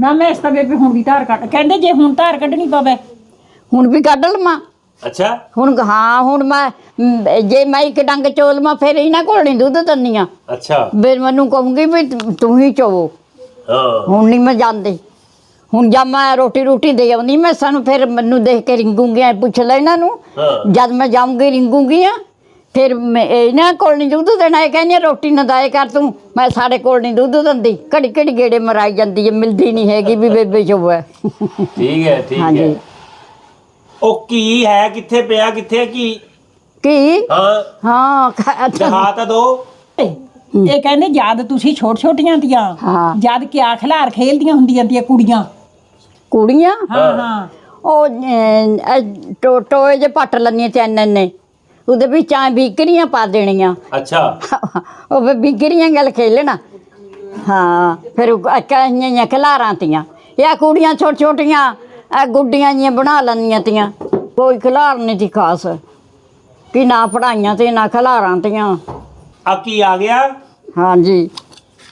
ਨਾ ਮੈਂ ਇਸ ਤਾਂ ਬੇਬੇ ਹੁਣ ਵੀ ਧਾਰ ਕੱਢ ਕਹਿੰਦੇ ਜੇ ਹੁਣ ਧਾਰ ਕੱਢਣੀ ਪਵੇ। ਹੁਣ ਵੀ ਕੱਢ ਲਵਾਂ। ਅੱਛਾ। ਹੁਣ ਹਾਂ ਹੁਣ ਮੈਂ ਮ, ਜੇ ਮੈਂ ਇੱਕ ਡੰਗ ਚੋਲ ਮੈਂ ਫਿਰ ਇਹਨਾਂ ਕੋਲ ਨਹੀਂ ਦੁੱਧ ਦੰਨੀਆਂ ਅੱਛਾ। ਫਿਰ ਮੈਨੂੰ ਕਹੂੰਗੀ ਵੀ ਤੂੰ- ਤੂੰ ਹੀ ਚੋਵੋ। ਹਾਂ। ਹੁਣ ਨਹੀਂ ਮੈਂ ਜਾਂਦੀ। ਹੁਣ ਜਦ ਮੈਂ ਰੋਟੀ ਰੋਟੀ ਦੇ ਆਉਂਦੀ ਮੈਂ ਸਾਨੂੰ ਫਿਰ ਮੈਨੂੰ ਦੇਖ ਕੇ ਰਿੰਗੂਗੀ ਐ ਪੁੱਛ ਲੈ ਇਹਨਾਂ ਨੂੰ। ਹਾਂ। ਜਦ ਮੈਂ ਜਾਊਂਗੀ ਰਿੰਗੂਗੀ ਆ ਫਿਰ ਮੈਂ ਇਹਨਾਂ ਕੋਲ ਨਹੀਂ ਦੁੱਧ ਦੇਣਾ ਇਹ ਕਹਿੰਦੀ ਆ, ਰੋਟੀ ਨਾ ਦਾਏ ਕਰ ਤੂੰ। ਮੈਂ ਸਾਡੇ ਕੋਲ ਨਹੀਂ ਦੁੱਧ ਦਿੰਦੀ। ਘੜੀ ਘੜੀ ਗੇੜੇ ਮਰਾਈ ਜਾਂਦੀ ਹੈ ਮਿਲਦੀ ਨਹੀਂ ਹੈਗੀ ਵੀ ਬੇਬੇ ਚੁੱਪ ਹੈ। ਠੀਕ ਹੈ ਠੀਕ ਹਾਂਜੀ। ਹੈ ਉਹ ਕੀ ਹੈ ਕਿੱਥੇ ਪਿਆ ਕਿੱਥੇ ਕੀ? ਕੀ? ਹਾਂ। ਹਾਂ ਖ- ਦਿਖਾ ਤਾਂ ਦੋ। ਇਹ ਕਹਿੰਦੇ ਜਦ ਤੁਸੀਂ ਛੋਟ ਛੋਟੀਆਂ ਤੀਆਂ ਹਾਂ। ਜਦ ਕਿਆ ਖਿਲਾਰ ਖੇਲਦੀਆਂ ਹੁੰਦੀਆਂ ਤੀਆਂ ਕੁੜੀਆਂ? ਕੁੜੀਆਂ? ਹਾਂ ਹਾਂ। ਉਹ ਅਹ, ਅਹ, ਟੋ ਟੋਏ ਜੇ ਪੱਟ ਲੈਣੀਆਂ ਚੈਨਨ ਨੇ ਉਹਦੇ ਵਿੱਚ ਆ ਬੀਕਰੀਆਂ ਪਾ ਦੇਣੀਆਂ। ਅੱਛਾ। ਉਹ ਵੀ ਬਿਗੜੀਆਂ ਗੱਲ ਖੇਲਣਾ ਹਾਂ ਫਿਰ ਕਈਆਂ ਜਾਂ ਖਿਲਾਰਾਂ ਤੀਆਂ। ਇਹ ਕੁੜੀਆਂ ਛੋਟ ਛੋਟੀਆਂ ਆ ਗੁੱਡੀਆਂ ਜੀਆਂ ਬਣਾ ਲੈਂਦੀਆਂ ਤੀਆਂ। ਕੋਈ ਖਿਲਾਰ ਨਹੀਂ ਤੀ ਖਾਸ। ਕਿ ਨਾ ਪੜਾਈਆਂ ਤੇ ਨਾ ਖਿਲਾਰਾਂ ਤੀਆਂ। ਆ ਕੀ ਆ ਗਿਆ? ਹਾਂਜੀ।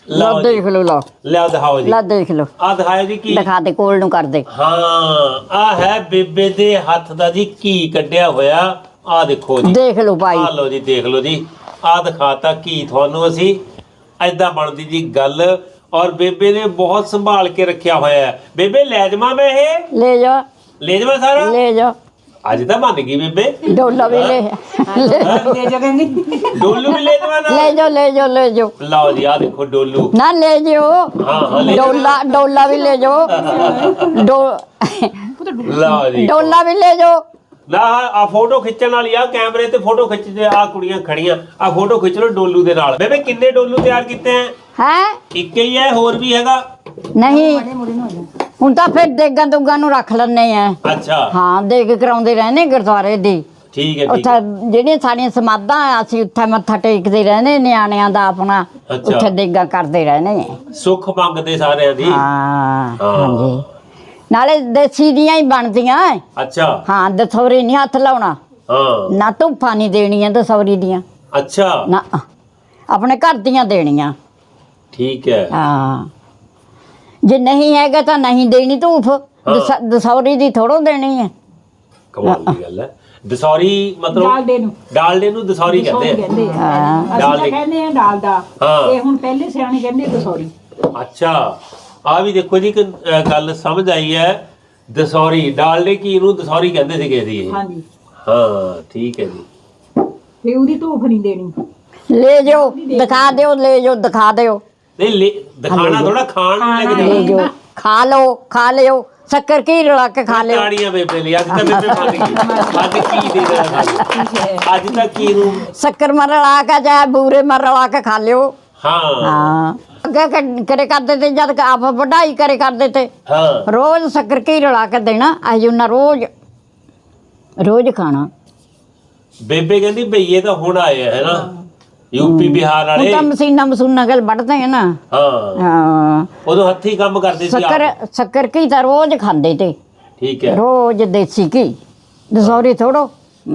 ਲਓ ਲਓ ਜੀ। ਦੇਖ ਲਓ ਲਓ। ਲਿਆਓ ਦਿਖਾਓ ਜੀ। ਲਾ ਦੇਖ ਲਓ। ਆ ਦਿਖਾਓ ਜੀ ਕੀ? ਦਿਖਾ ਦੇ ਕੋਲ ਨੂੰ ਕਰ ਦੇ। ਹਾਂ ਆ ਹੈ ਬੇਬੇ ਦੇ ਹੱਥ ਦਾ ਜੀ ਕੀ ਕੱਢਿਆ ਹੋਇਆ। ਆ ਦੇਖੋ ਜੀ। ਦੇਖ ਲਓ ਭਾਈ। ਆ ਲਓ ਜੀ ਦੇਖ ਲਓ ਜੀ। ਆ ਦਿਖਾਤਾ ਕੀ ਤੁਹਾਨੂੰ ਅਸੀਂ। ਐਦਾਂ ਬਣਦੀ ਜੀ ਗੱਲ। ਔਰ ਬੇਬੇ ਨੇ ਬਹੁਤ ਸੰਭਾਲ ਕੇ ਰੱਖਿਆ ਹੋਇਆ ਹੈ। ਬੇਬੇ ਲੈ ਜਾਵਾਂ ਮੈਂ ਇਹ? ਲੈ ਜਾ। ਲੈ ਜਾਵਾਂ ਸਾਰਾ? ਲੈ ਜਾ। ਅੱਜ ਤਾਂ ਮੰਨ ਗਈ ਬੇਬੇ। ਡੋਲਾ ਵੀ ਲੈ। ਦੇ ਜੋ ਕਹਿੰਦੀ। ਡੋਲੂ ਵੀ ਲੈ ਜਾਵਾਂ ਲੈ ਜਾ ਲੈ ਜਾ ਲੈ ਜਾ। ਲਓ ਜੀ ਆ ਦੇਖੋ ਡੋਲੂ। ਨਾ ਲੈ ਜਿਓ। ਹਾਂ ਹਾਂ ਲੈ ਡੋਲਾ ਡੋਲਾ ਵੀ ਲੈ ਜਾਓ। ਡੋ ਲਓ ਜੀ। ਡੋਲਾ ਵੀ ਲੈ ਜਾਓ। ਨਾ ਆ ਫੋਟੋ ਖਿੱਚਣ ਵਾਲੀ ਆ ਕੈਮਰੇ ਤੇ ਫੋਟੋ ਖਿੱਚਦੇ ਆ ਕੁੜੀਆਂ ਖੜੀਆਂ। ਆ ਫੋਟੋ ਖਿੱਚ ਲਓ ਡੋਲੂ ਦੇ ਨਾਲ। ਬੇਬੇ ਕਿੰਨੇ ਡੋਲੂ ਤਿਆਰ ਕੀਤੇ ਆ ਹੈ? ਇੱਕ ਹੀ ਹੈ ਹੋਰ ਵੀ ਹੈਗਾ? ਨਹੀਂ। ਹੁਣ ਤਾਂ ਫਿਰ ਦੇਗਾਂ ਦੁੱਗਾਂ ਨੂੰ ਰੱਖ ਲੈਣੇ ਆ ਅੱਛਾ। ਹਾਂ ਦੇਗ ਕਰਾਉਂਦੇ ਰਹਿੰਦੇ ਗੁਰਦੁਆਰੇ ਦੀ। ਠੀਕ ਹੈ ਠੀਕ ਹੈ ਉੱਥੇ ਜਿਹੜੀਆਂ ਸਾਡੀਆਂ ਸਮਾਧਾਂ ਆ, ਅਸੀਂ ਉੱਥੇ ਮੱਥਾ ਟੇਕਦੇ ਰਹਿੰਦੇ ਨਿਆਣਿਆਂ ਦਾ ਆਪਣਾ। ਅੱਛਾ। ਉੱਥੇ ਦੇਗਾ ਕਰਦੇ ਰਹਿੰਦੇ। ਆ। ਸੁੱਖ ਮੰਗਦੇ ਸਾਰਿਆਂ ਦੀ। ਹਾਂ ਹਾਂ। ਹਾਂਜੀ। ਨਾਲੇ ਦੇਸੀ ਦੀਆਂ ਹੀ ਬਣਦੀਆਂ ਐ। ਅੱਛਾ। ਹਾਂ ਦਸੌਰੀ ਨਹੀਂ ਹੱਥ ਲਾਉਣਾ। ਹਾਂ। ਨਾ ਧੁੱਫਾਂ ਨਹੀਂ ਦੇਣੀਆਂ ਦਸੌਰੀ ਦੀਆਂ। ਅੱਛਾ। ਨਾ ਆਪਣੇ ਘਰ ਦੀਆਂ ਦੇਣੀਆਂ। ਠੀਕ ਹੈ ਹਾਂ। ਜੇ ਨਹੀਂ ਹੈਗਾ ਤਾਂ ਨਹੀਂ ਦੇਣੀ ਧੂਫ। ਦਸ- ਦਸੌਰੀ ਦੀ ਥੋੜੋ ਦੇਣੀ ਹੈ ਕਮਾਲ ਦੀ ਗੱਲ ਹੈ ਦਸੌਰੀ ਮਤਲਬ ਡਾਲਡੇ ਨੂੰ। ਡਾਲਡੇ ਨੂੰ ਦਸੌਰੀ ਕਹਿੰਦੇ ਆ। ਹਾਂ। ਅਸੀਂ ਡਾਲਡੇ। ਕਹਿੰਦੇ ਆ ਡਾਲਦਾ ਹਾਂ। ਇਹ ਹੁਣ ਪਹਿਲੇ ਸਿਆਣੇ ਕਹਿੰਦੇ ਦਸੌਰੀ। ਅੱਛਾ। ਆ ਵੀ ਦੇਖੋ ਜੀ ਕਿ ਗੱਲ ਸਮਝ ਆਈ ਹੈ। ਦਸੌਰੀ ਡਾਲਡੇ ਕੀ ਨੂੰ ਦਸੌਰੀ ਕਹਿੰਦੇ ਸੀਗੇ ਜੀ। ਹਾਂਜੀ। ਹਾਂ ਠੀਕ ਹੈ ਜੀ। ਤੇ ਉਹਦੀ ਧੂਫ ਨਹੀਂ ਦੇਣੀ। ਲੈ ਜਾਓ ਦਿਖਾ ਦਿਓ ਲੈ ਜਾਓ ਦਿਖਾ ਦਿਓ। ਨਹੀਂ ਲੈ ਦਿਖਾਣਾ ਥੋੜਾ ਖਾਣ ਨੂੰ ਲੈ ਕੇ ਲੈ ਜਾਣਾ ਜਾਓ ਖਾ ਲਓ ਖਾ ਲਿਓ ਸ਼ੱਕਰ ਕੀ ਰਲਾ ਕੇ ਖਾ ਲਿਓ। ਤਾੜੀਆਂ ਬੇਬੇ ਲਈ ਅੱਜ ਤਾਂ ਬੇਬੇ ਮੰਨ ਗਈ। ਅੱਜ ਕੀ ਦੇ ਦੇਣਾ ਸਾਨੂੰ? ਅੱਜ ਤਾਂ ਕੀ ਨੂੰ ਸ਼ੱਕਰ ਮਰ ਰਲਾ ਕੇ ਚਾਹੇ ਬੂਰੇ ਮਰ ਰਲਾ ਕੇ ਖਾ ਲਿਓ। ਹਾਂ। ਹਾਂ। ਅੱਗੇ ਕ- ਕਰੇ ਕਰਦੇ ਤੇ ਜਦ ਆਪ ਵਢਾਈ ਕਰੇ ਕਰਦੇ ਤੇ। ਹਾਂ। ਰੋਜ਼ ਸ਼ੱਕਰ ਕੀ ਰਲਾ ਕੇ ਦੇਣਾ ਅਜੂ ਨਾ ਰੋਜ਼ ਰੋਜ਼ ਖਾਣਾ। ਬੇਬੇ ਕਹਿੰਦੀ ਭਈਏ ਤਾਂ ਹੁਣ ਆਏ ਹੈ ਨਾ? ਯੂਪੀ ਬਿਹਾਰ ਹੁਣ ਵਾਲੇ ਤਾਂ ਮਸ਼ੀਨਾਂ ਮਸੂਨਾਂ ਗਲ ਵੱਢਦੇ ਆ ਨਾ। ਹਾਂ। ਹਾਂ। ਉਦੋਂ ਹੱਥੀ ਕੰਮ ਕਰਦੇ ਸੀ ਸ਼ੱਕਰ ਆਪ। ਸ਼ੱਕਰ ਕੀ ਤਾਂ ਰੋਜ਼ ਖਾਂਦੇ ਤੇ। ਠੀਕ ਹੈ। ਰੋਜ਼ ਦੇਸੀ ਕੀ ਦਸੌਰੀ ਥੋੜੋ।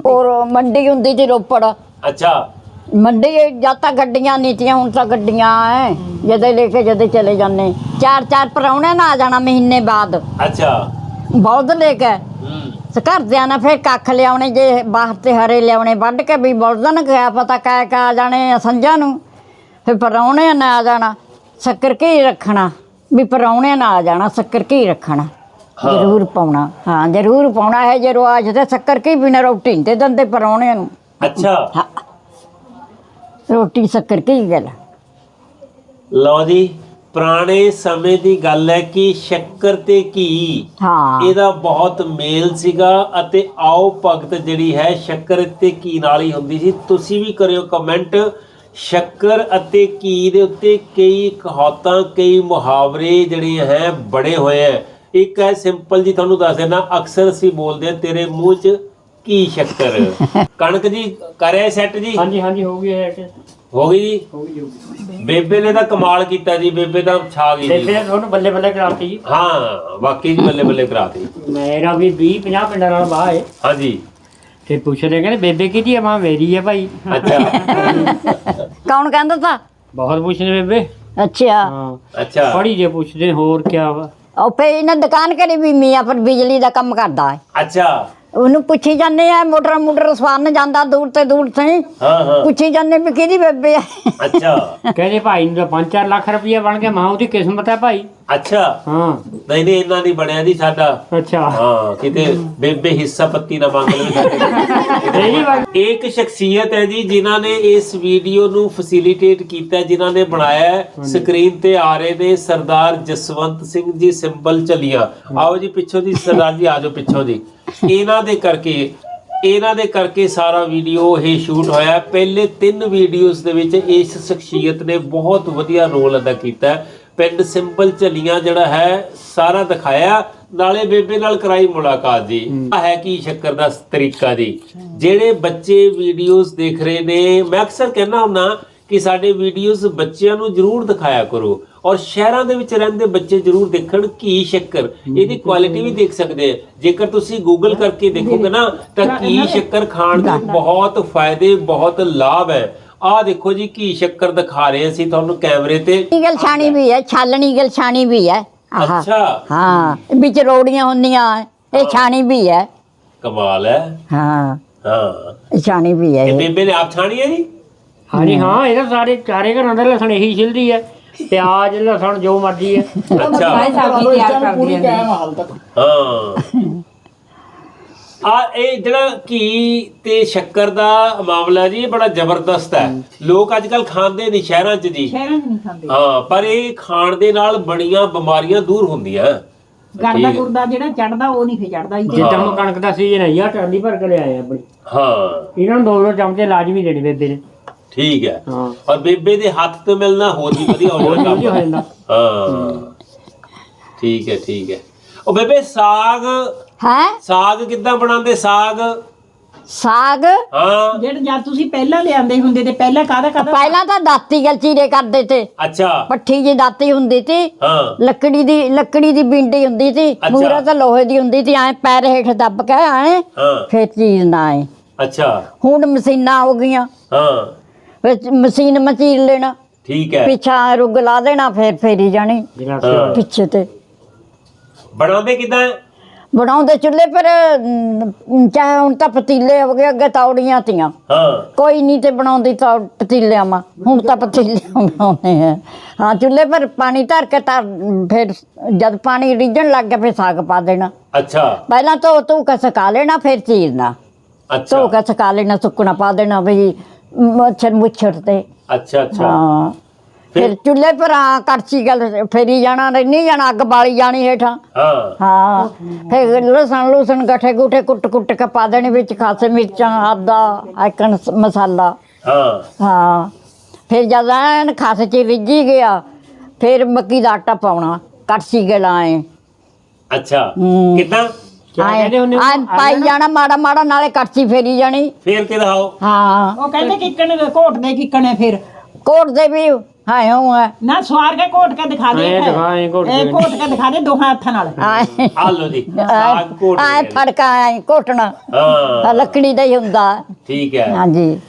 ਔਰ ਮੰਡੀ ਹੁੰਦੀ ਸੀ ਰੋਪੜ। ਅੱਛਾ। ਮੰਡੀ ਜਦ ਤਾਂ ਗੱਡੀਆਂ ਨਹੀਂ ਤੀਆਂ ਹੁਣ ਤਾਂ ਗੱਡੀਆਂ ਐ। ਜਦੇ ਲੈ ਕੇ ਜਦੇ ਚਲੇ ਜਾਂਦੇ। ਚਾਰ ਚਾਰ ਪਰੌਣੇ ਨਾ ਆ ਜਾਣਾ ਮਹੀਨੇ ਬਾਅਦ। ਅੱਛਾ। ਬਲਦ ਲੈ ਕੇ। ਘਰਦਿਆਂ ਨਾਲ ਫਿਰ ਕੱਖ ਲਿਆਉਣੇ ਜੇ ਬਾਹਰ ਤੇ ਹਰੇ ਲਿਆਉਣੇ ਵੱਢ ਕੇ ਵੀ ਬਲਦਾਂ ਨੂੰ ਗਿਆ ਪਤਾ ਕਹਿ ਕੇ ਆ ਜਾਣੇ ਸੰਝਾਂ ਨੂੰ। ਫਿਰ ਪਰੌਣੇ ਨਾ ਆ ਜਾਣਾ। ਸ਼ੱਕਰ ਕੀ ਰੱਖਣਾ। ਵੀ ਪਰੌਣੇ ਨਾ ਆ ਜਾਣਾ ਸ਼ੱਕਰ ਕੀ ਰੱਖਣਾ। ਜ਼ਰੂਰ ਪਾਉਣਾ। ਹਾਂ ਜ਼ਰੂਰ ਪਾਉਣਾ ਹੈ ਜੇ ਰਵਾਜ ਤੇ ਸ਼ੱਕਰ ਕੀ ਬਿਨਾ ਰੋਟੀ ਤੇ ਦੰਦੇ ਪਰੌਣੇ ਨੂੰ। ਅੱਛਾ। ਰੋਟੀ ਸ਼ੱਕਰ ਕੀ ਗੱਲ। ਲਓ ਜੀ ਪੁਰਾਣੇ ਸਮੇਂ ਦੀ ਗੱਲ ਹੈ ਕਿ ਸ਼ੱਕਰ ਤੇ ਘੀ ਹਾਂ। ਇਹਦਾ ਬਹੁਤ ਮੇਲ ਸੀਗਾ ਅਤੇ ਆਓ ਭਗਤ ਜਿਹੜੀ ਹੈ ਸ਼ੱਕਰ ਤੇ ਘੀ ਨਾਲ ਹੀ ਹੁੰਦੀ ਸੀ। ਤੁਸੀਂ ਵੀ ਕਰਿਓ ਕਮੈਂਟ ਸ਼ੱਕਰ ਅਤੇ ਘੀ ਦੇ ਉੱਤੇ ਕਈ ਕਹਾਵਤਾਂ ਕਈ ਮੁਹਾਵਰੇ ਜਿਹੜੇ ਹੈ ਬੜੇ ਹੋਏ ਹੈ। ਇੱਕ ਹੈ ਸਿੰਪਲ ਜੀ ਤੁਹਾਨੂੰ ਦੱਸ ਦੇਣਾ ਅਕਸਰ ਅਸੀਂ ਬੋਲਦੇ ਤੇਰੇ ਮੂੰਹ 'ਚ ਘੀ ਸ਼ੱਕਰ ਕਣਕ ਜੀ ਕਰਿਆ ਸੈੱਟ ਜੀ? ਹਾਂਜੀ ਹਾਂਜੀ ਹੋ ਗਈ ਹੈ ਹੋ ਗਈ ਜੀ? ਹੋ ਗਈ ਹੋ ਗਈ। ਬੇਬੇ ਨੇ ਤਾਂ ਕਮਾਲ ਕੀਤਾ ਜੀ ਬੇਬੇ ਤਾਂ ਛਾ ਗਈ ਬੇਬੇ ਜੀ ਨੇ ਤੁਹਾਨੂੰ ਬੱਲੇ ਬੱਲੇ ਕਰਾਤੀ ਜੀ। ਹਾਂ ਵਾਕਈ ਜੀ ਬੱਲੇ ਬੱਲੇ ਕਰਾਤੀ। ਮੇਰਾ ਵੀ 20 50 ਪਿੰਡਾਂ ਨਾਲ ਬਾਹ ਹੈ ਹਾਂਜੀ। ਤੇ ਪੁੱਛਦੇ ਕਹਿੰਦੇ ਬੇਬੇ ਕਿਹਦੀ ਹੈ ਮਾਂ ਮੇਰੀ ਹੈ ਭਾਈ। ਅੱਛਾ। ਕੌਣ ਕਹਿੰਦਾ ਤਾ? ਬਹੁਤ ਪੁੱਛਦੇ ਬੇਬੇ। ਅੱਛਾ। ਹਾਂ। ਅੱਛਾ। ਬੜੀ ਜੇ ਪੁੱਛਦੇ ਹੋਰ ਕੀ ਵਾ। ਉਹ ਫੇ ਇਹਨਾਂ ਦੁਕਾਨ ਕਰੀ ਵੀ ਮੀਆਂ ਪਰ ਬਿਜਲੀ ਦਾ ਕੰਮ ਕਰਦਾ। ਹੈ ਅੱਛਾ। ਉਹਨੂੰ ਪੁੱਛੀ ਜਾਂਦੇ ਆ ਮੋਟਰ ਮੋਟਰ ਸਵਾਰਨ ਜਾਂਦਾ ਦੂਰ ਤੇ ਦੂਰ ਤੇ ਹਾਂ ਹਾਂ। ਪੁੱਛੀ ਜਾਂਦੇ ਵੀ ਕਿਹਦੀ ਬੇਬੇ ਆ? ਅੱਛਾ। ਕਹਿੰਦੇ ਭਾਈ ਨੂੰ ਤਾਂ 5-4 ਲੱਖ ਰੁਪਏ ਬਣ ਗਿਆ ਮਾਂ ਉਹਦੀ ਕਿਸਮਤ ਹੈ ਭਾਈ। ਅੱਛਾ। ਹਾਂ। ਨਹੀਂ ਨਹੀਂ ਇੰਨਾ ਨਹੀਂ ਬਣਿਆ ਜੀ ਸਾਡਾ। ਅੱਛਾ। ਹਾਂ ਕਿਤੇ ਬੇਬੇ ਹਿੱਸਾ ਪੱਤੀ ਨਾ ਮੰਗ ਲਵੇ। ਇਹ ਇੱਕ ਸ਼ਖਸੀਅਤ ਹੈ ਜੀ ਜਿਨ੍ਹਾਂ ਨੇ ਇਸ ਵੀਡੀਓ ਨੂੰ ਫੈਸਿਲਿਟੇਟ ਕੀਤਾ ਜਿਨ੍ਹਾਂ ਨੇ ਬਣਾਇਆ। ਸਕਰੀਨ ਤੇ ਆ ਰਹੇ ਨੇ ਸਰਦਾਰ ਜਸਵੰਤ ਸਿੰਘ ਜੀ ਸਿੰਬਲ ਚਲੀਆਂ। ਆਓ ਜੀ ਪਿੱਛੋਂ ਦੀ ਸਰਦਾਰ ਜੀ ਆਜੋ ਪਿੱਛੋਂ ਦੀ। ਇਹਨਾਂ ਦੇ ਕਰਕੇ ਇਹਨਾਂ ਦੇ ਕਰਕੇ ਸਾਰਾ ਵੀਡੀਓ ਇਹ ਸ਼ੂਟ ਹੋਇਆ। ਪਹਿਲੇ ਤਿੰਨ ਵੀਡੀਓਜ਼ ਦੇ ਵਿੱਚ ਇਸ ਸ਼ਖਸੀਅਤ ਨੇ ਬਹੁਤ ਵਧੀਆ ਰੋਲ ਅਦਾ ਕੀਤਾ। ਹੈ। ਪਿੰਡ ਸਿੰਪਲ ਝੱਲੀਆਂ ਜਿਹੜਾ ਹੈ ਸਾਰਾ ਦਿਖਾਇਆ। ਨਾਲੇ ਬੇਬੇ ਨਾਲ ਕਰਾਈ ਮੁਲਾਕਾਤ ਜੀ। ਆਹ ਹੈ ਕੀ ਸ਼ੱਕਰ ਦਾ ਤਰੀਕਾ ਜੀ। ਜਿਹੜੇ ਬੱਚੇ ਵੀਡੀਓਜ਼ ਦੇਖ ਰਹੇ ਨੇ ਮੈਂ ਅਕਸਰ ਕਹਿੰਦਾ ਹੁੰਨਾ ਕਿ ਸਾਡੇ ਵੀਡੀਓਜ਼ ਬੱਚਿਆਂ ਨੂੰ ਜ਼ਰੂਰ ਦਿਖਾਇਆ ਕਰੋ ਔਰ ਸ਼ਹਿਰਾਂ ਦੇ ਵਿੱਚ ਰਹਿੰਦੇ ਬੱਚੇ ਜ਼ਰੂਰ ਦੇਖਣ ਘੀ ਸ਼ੱਕਰ। ਇਹਦੀ ਕੁਆਲਿਟੀ ਵੀ ਦੇਖ ਸਕਦੇ ਆ। ਜੇਕਰ ਤੁਸੀਂ ਗੂਗਲ ਕਰਕੇ ਦੇਖੋਗੇ ਨਾ ਤਾਂ ਘੀ ਸ਼ੱਕਰ ਖਾਣ ਦੇ ਬਹੁਤ ਫਾਇਦੇ ਬਹੁਤ ਲਾਭ ਹੈ। ਆਹ ਦੇਖੋ ਜੀ ਘੀ ਸ਼ੱਕਰ ਦਿਖਾ ਰਹੇ ਅਸੀਂ ਤੁਹਾਨੂੰ ਕੈਮਰੇ ਤੇ। ਈਗਲ ਛਾਣੀ ਵੀ ਹੈ ਛਾਲਣੀ ਈਗਲ ਛਾਣੀ ਵੀ ਹੈ। ਆਹ। ਅੱਛਾ। ਹਾਂ ਵਿੱਚ ਰੋੜੀਆਂ ਹੁੰਦੀਆਂ ਇਹ ਛਾਣੀ ਵੀ ਹੈ। ਕਮਾਲ ਹੈ। ਹਾਂ। ਹਾਂ। ਇਹ ਛਾਣੀ ਵੀ ਹੈ ਇਹ ਇਹ। ਬੇਬੇ ਨੇ ਆਪ ਛਾਣੀ ਹੈ ਜੀ? ਹਾਂਜੀ ਹਾਂ ਇਹਦਾ ਸਾਰੇ ਚਾਰੇ ਘਰਾਂ ਦਾ ਲਸਣ ਇਹੀ ਛਿਲਦੀ ਹੈ। ਪਿਆਜ਼ ਲਸਣ ਜੋ ਮਰਜ਼ੀ ਹੈ। ਅੱਛਾ। ਸਬਜ਼ੀ ਤਿਆਰ ਕਰਦੀ ਹੈ ਹਾਂ। ਆ ਇਹ ਜਿਹੜਾ ਘੀ ਤੇ ਸ਼ੱਕਰ ਦਾ ਮਾਮਲਾ ਜੀ ਇਹ ਬੜਾ ਜ਼ਬਰਦਸਤ ਹੈ। ਲੋਕ ਅੱਜ ਕੱਲ ਖਾਂਦੇ ਨਹੀਂ ਸ਼ਹਿਰਾਂ 'ਚ ਜੀ। ਸ਼ਹਿਰਾਂ 'ਚ ਨਹੀਂ ਖਾਂਦੇ। ਹਾਂ ਪਰ ਇਹ ਖਾਣ ਦੇ ਨਾਲ ਬੜੀਆਂ ਬਿਮਾਰੀਆਂ ਦੂਰ ਹੁੰਦੀਆਂ। ਗਰਦਾ ਗੁਰਦਾ ਜਿਹੜਾ ਚੜਦਾ ਉਹ ਨਹੀਂ ਫੇ ਚੜਦਾ ਜਿੱਦਾਂ ਹੁਣ ਕਣਕ ਦਾ ਸੀਜ਼ਨ ਹੈ ਯਾਰ ਟਰਾਲੀ ਭਰ ਕੇ ਲਿਆਏ ਆ ਆਪਣੀ। ਹਾਂ। ਇਹਨਾਂ ਨੂੰ ਦੋ ਦੋ ਚਮਚੇ ਲਾਜ਼ਮੀ ਦੇਣੀ ਬੇਬੇ ਨੇ। ਠੀਕ ਹੈ। ਹਾਂ। ਔਰ ਬੇਬੇ ਦੇ ਹੱਥ ਤੋਂ ਮਿਲਣਾ ਹੋਰ ਵੀ ਵਧੀਆ ਹੋ ਜਾਂਦਾ। ਹਾਂ। ਠੀਕ ਹੈ ਠੀਕ ਹੈ। ਉਹ ਬੇਬੇ ਸਾਗ ਹੈ? ਸਾਗ ਕਿੱਦਾਂ ਬਣਾਉਂਦੇ? ਸਾਗ। ਸਾਗ? ਹਾਂ। ਜਿਹੜੇ ਜਦ ਤੁਸੀਂ ਪਹਿਲਾਂ ਲਿਆਂਦੇ ਹੁੰਦੇ ਤੇ ਪਹਿਲਾਂ ਕਾਹਦਾ ਕਾਹਦਾ ਪਹਿਲਾਂ ਤਾਂ ਦਾਤੀ ਗਲ ਚੀਰੇ ਕਰਦੇ ਤੇ। ਅੱਛਾ। ਪੱਠੀ ਜੀ ਦਾਤੀ ਹੁੰਦੀ ਸੀ ਹਾਂ। ਲੱਕੜੀ ਦੀ ਲੱਕੜੀ ਦੀ ਬਿੰਡੀ ਹੁੰਦੀ ਸੀ ਅੱਛਾ। ਮੂਰਾ ਤਾਂ ਲੋਹੇ ਦੀ ਹੁੰਦੀ ਸੀ ਐ ਪੈਰ ਹੇਠ ਦੱਬ ਕੇ ਐ ਹਾਂ। ਫੇਰ ਚੀਜ਼ ਨਾ ਆਏ। ਅੱਛਾ। ਹੁਣ ਮਸ਼ੀਨਾਂ ਹੋ ਗਈਆਂ। ਹਾਂ। ਵਿੱਚ ਮਸ਼ੀਨ ਮਚੀਰ ਲੈਣਾ। ਠੀਕ ਹੈ। ਪਿੱਛਾ ਰੁੱਗ ਲਾ ਦੇਣਾ ਫੇਰ ਫੇਰੀ ਜਾਣੀ। ਹਾਂ। ਪਿੱਛੇ ਤੇ। ਬਣਾਉਂਦੇ ਕਿਦਾਂ? ਬਣਾਉਂਦੇ ਚੁੱਲ੍ਹੇ ਪਰ ਅਮ, ਚਾਹੇ ਹੁਣ ਤਾਂ ਪਤੀਲੇ ਹੋ ਗਏ ਅੱਗੇ ਤੌੜੀਆਂ ਤੀਆਂ। ਹਾਂ। ਕੋਈ ਨਹੀਂ ਤੇ ਬਣਾਉਂਦੀ ਤਾਂ ਪਤੀਲਿਆਂ ਮਾ ਹੁਣ ਤਾਂ ਪਤੀਲਿਆਂ ਬਣਾਉਂਦੇ ਆ। ਹਾਂ ਚੁੱਲ੍ਹੇ ਪਰ ਪਾਣੀ ਧਰ ਕੇ ਤਾਂ ਫਿਰ ਜਦ ਪਾਣੀ ਰਿੱਝਣ ਲੱਗ ਗਿਆ ਫਿਰ ਸਾਗ ਪਾ ਦੇਣਾ। ਅੱਛਾ। ਪਹਿਲਾਂ ਧੋ ਧੂ ਕੇ ਸੁਕਾ ਲੈਣਾ ਫਿਰ ਚੀਰਨਾ ਧੋ ਅੱਛਾ। ਕੇ ਸੁਕਾ ਲੈਣਾ ਸੁੱਕਣਾ ਪਾ ਦੇਣਾ ਵੀ ਮੱਛਰ ਮੁੱਛਰ ਤੇ। ਅੱਛਾ ਅੱਛਾ। ਹਾਂ। ਫਿਰ ਚੁੱਲ੍ਹੇ ਪਰ ਆ ਕੜਛੀ ਗੱਲ ਫੇਰੀ ਜਾਣਾ ਨਹੀਂ ਜਾਣਾ ਅੱਗ ਬਾਲੀ ਜਾਣੀ ਹੇਠਾਂ। ਹਾਂ। ਹਾਂ। ਫਿਰ ਲਸਣ ਲੂਸਣ ਗੱਠੇ ਗੁੱਠੇ ਕੁੱਟ ਕੁੱਟ ਕੇ ਪਾ ਦੇਣੇ ਵਿੱਚ ਖਾਸੇ ਮਿਰਚਾਂ ਆਦਾ ਆਇਕਨ ਮਸਾਲਾ। ਹਾਂ। ਹਾਂ। ਫਿਰ ਜਦ ਐਨ ਖਾਸੇ ਚ ਰਿੱਝੀ ਗਿਆ ਫਿਰ ਮੱਕੀ ਦਾ ਆਟਾ ਪਾਉਣਾ ਕੜਛੀ ਗਲਾਏ ਅੱਛਾ। ਕਿਦਾਂ? ਆਏ। ਪਾਈ ਜਾਣਾ ਮਾੜਾ ਮਾੜਾ ਨਾਲੇ ਕੜਛੀ ਫੇਰੀ ਜਾਣੀ। ਫੇਰ ਕੇ ਦਿਖਾਓ ਹਾਂ। ਉਹ ਕਹਿੰਦੇ ਕਿੱਕਣ ਘੋਟਦੇ ਕਿੱਕਣ ਫਿਰ। ਕੋਟ ਦੇ ਵੀ ਹਾਏ ਹੂੰ ਹੈ ਨਾ ਸਵਾਰ ਕੇ ਘੋਟ ਕੇ ਦਿਖਾ ਦੇ ਐਂ ਦਿਖਾ, ਐਂ ਘੋਟ ਇਹ ਕੇ। ਘੋਟ ਕੇ ਦਿਖਾ ਦੇ ਦੋਹਾਂ ਹੱਥਾਂ ਨਾਲ। ਆਏ। ਆ ਲੋ ਜੀ ਸਾਗ ਕੋਟ ਆਏ ਫੜਕਾ ਆਏ ਕੋਟਣਾ ਹਾਂ। ਲੱਕੜੀ ਦਾ ਹੀ ਹੁੰਦਾ। ਠੀਕ ਹੈ। ਹਾਂਜੀ।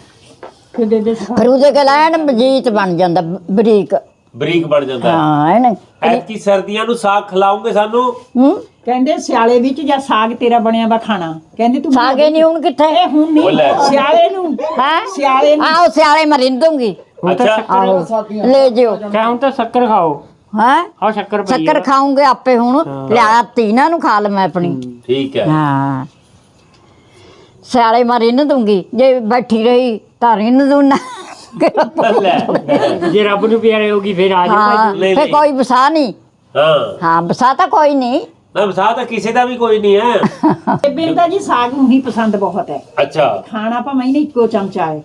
ਦੇ ਦੇ ਸਿਖਾ। ਫਿਰ ਉਹਦੇ ਕੋਲ ਐਨ ਮਜੀਤ ਬਣ ਜਾਂਦਾ ਬ- ਬਰੀਕ। ਬਰੀਕ ਬਣ ਜਾਂਦਾ। ਹਾਂ ਇਹਨੇ ਐਤਕੀ ਸਰਦੀਆਂ ਨੂੰ ਸਾਗ ਖਿਲਾਉਂਗੇ ਸਾਨੂੰ? ਹੂੰ? ਕਹਿੰਦੇ ਸਿਆਲੇ ਵਿੱਚ ਜਾਂ ਸਾਗ ਤੇਰਾ ਬਣਿਆ ਵਾ ਖਾਣਾ। ਕਹਿੰਦੇ ਤੂੰ ਸਾਗੇ ਨਹੀਂ ਹੁਣ ਕਿੱਥੇ? ਇਹ ਹੁਣ ਉਹ ਲੈ। ਨਹੀਂ ਸਿਆਲੇ ਨੂੰ। ਹੈ? ਸਿਆਲੇ ਨੂੰ। ਆਓ ਸਿਆਲੇ ਮੈਂ ਰਿੰਦੂੰਗੀ। ਹੁਣ ਤਾਂ ਅੱਛਾ ਆਹੋ ਲੈ ਜਿਓ। ਕਿਆ ਹੁਣ ਤਾਂ ਸ਼ੱਕਰ ਖਾਓ। ਹੈ? ਆਹ ਸ਼ੱਕਰ ਪਈ ਸ਼ੱਕਰ ਖਾਉਂਗੇ ਆਪੇ ਹੁਣ। ਲਿਆ ਤੀਨਾ ਨੂੰ ਖਾ ਲ ਮੈਂ ਆਪਣੀ ਠੀਕ ਹੈ। ਹਾਂ। ਸਿਆਲੇ ਮੈਂ ਰਿੰਨ ਦੂੰਗੀ ਜੇ ਬੈਠੀ ਰਹੀ ਤਾਂ ਰਿੰਨ ਦੂੰ ਨਾ ਲੈ। ਜੇ ਰੱਬ ਨੂੰ ਪਿਆਰੇ ਹੋਗੀ ਫਿਰ ਆ ਜਾਓ ਹਾਂ। ਭਾਈ ਨਹੀਂ, ਫੇ ਨਹੀਂ। ਕੋਈ ਵਸਾ ਨਹੀਂ ਹਾਂ। ਹਾਂ ਵਸਾ ਤਾਂ ਕੋਈ ਨਹੀਂ ਨਾ ਬਸਾ ਤਾਂ ਕਿਸੇ ਦਾ ਵੀ ਕੋਈ ਨਹੀਂ ਹੈ। ਬੇਬੇ ਨੂੰ ਤਾਂ ਜੀ ਸਾਗ ਨੂੰ ਹੀ ਪਸੰਦ ਬਹੁਤ ਹੈ। ਅੱਛਾ। ਖਾਣਾ ਭਾਵੇਂ ਨਹੀਂ ਇੱਕੋ ਚਮਚਾ ਹੈ।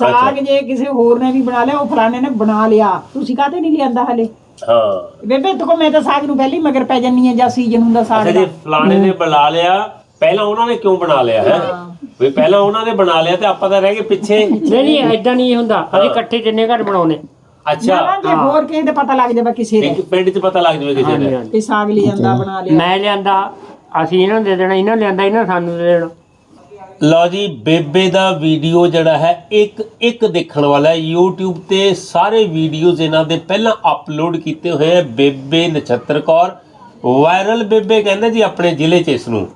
ਸਾਗ ਜੇ ਕਿਸੇ ਹੋਰ ਨੇ ਵੀ ਬਣਾ ਲਿਆ ਉਹ ਫਲਾਣੇ ਨੇ ਬਣਾ ਲਿਆ। ਤੁਸੀਂ ਕਾਹਤੇ ਨਹੀਂ ਲਿਆਂਦਾ ਹਲੇ? ਹਾਂ। ਬੇਬੇ ਤੂੰ ਕੋ ਮੈਂ ਤਾਂ ਸਾਗ ਨੂੰ ਪਹਿਲੀ ਮਗਰ ਪੈ ਜੰਨੀ ਆ ਜਾਂ ਸੀਜ਼ਨ ਹੁੰਦਾ ਸਾਗ ਅੱਛਾ ਦਾ। ਜੇ ਫਲਾਣੇ ਨੇ ਬਣਾ ਲਿਆ। ਪਹਿਲਾਂ ਉਹਨਾਂ ਨੇ ਕਿਉਂ ਬਣਾ ਲਿਆ ਹੈ? ਵੀ ਪਹਿਲਾਂ ਉਹਨਾਂ ਨੇ ਬਣਾ ਲਿਆ ਤੇ ਆਪਾਂ ਤਾਂ ਰਹਿ ਗਏ ਪਿੱਛੇ। ਨਹੀਂ ਨਹੀਂ ਐਦਾਂ ਨਹੀਂ ਹੁੰਦਾ। ਅਸੀਂ ਇਕੱਠੇ ਜਿੰਨੇ ਘਰ ਬਣਾਉਨੇ ਨਾ ਅੱਛਾ। ਨਾ, ਜੇ ਹੋਰ ਕਿਸੇ ਦਾ ਪਤਾ ਲੱਗ ਜਾਵੇ ਕਿਸੇ ਇੱਕ ਦੇ। ਪਿੰਡ 'ਚ ਪਤਾ ਲੱਗ ਜਵੇ ਕਿਸੇ ਹਾਂਜੀ ਦੇ। ਹਾਂਜੀ ਕਿ ਸਾਗ ਲਿਆਂਦਾ ਬਣਾ ਲਿਆ। ਮੈਂ ਲਿਆਂਦਾ ਅਸੀਂ ਇਹਨਾਂ ਨੂੰ ਦੇ ਦੇਣਾ ਇਹਨਾਂ ਲਿਆਂਦਾ ਇਹਨਾਂ ਸਾਨੂੰ ਦੇ ਦੇਣਾ। ਲਓ ਜੀ, ਬੇਬੇ ਦਾ ਵੀਡੀਓ ਜਿਹੜਾ ਹੈ, ਇੱਕ ਇੱਕ ਦੇਖਣ ਵਾਲਾ ਹੈ। YouTube ਤੇ ਸਾਰੇ ਵੀਡੀਓਜ਼ ਇਹਨਾਂ ਦੇ ਪਹਿਲਾਂ ਅਪਲੋਡ ਕੀਤੇ ਹੋਏ ਹੈ। ਬੇਬੇ ਨਛੱਤਰ ਕੌਰ ਵਾਇਰਲ ਬੇਬੇ ਕਹਿੰਦੇ ਜੀ ਆਪਣੇ ਜ਼ਿਲ੍ਹੇ 'ਚ ਇਸ ਨੂੰ।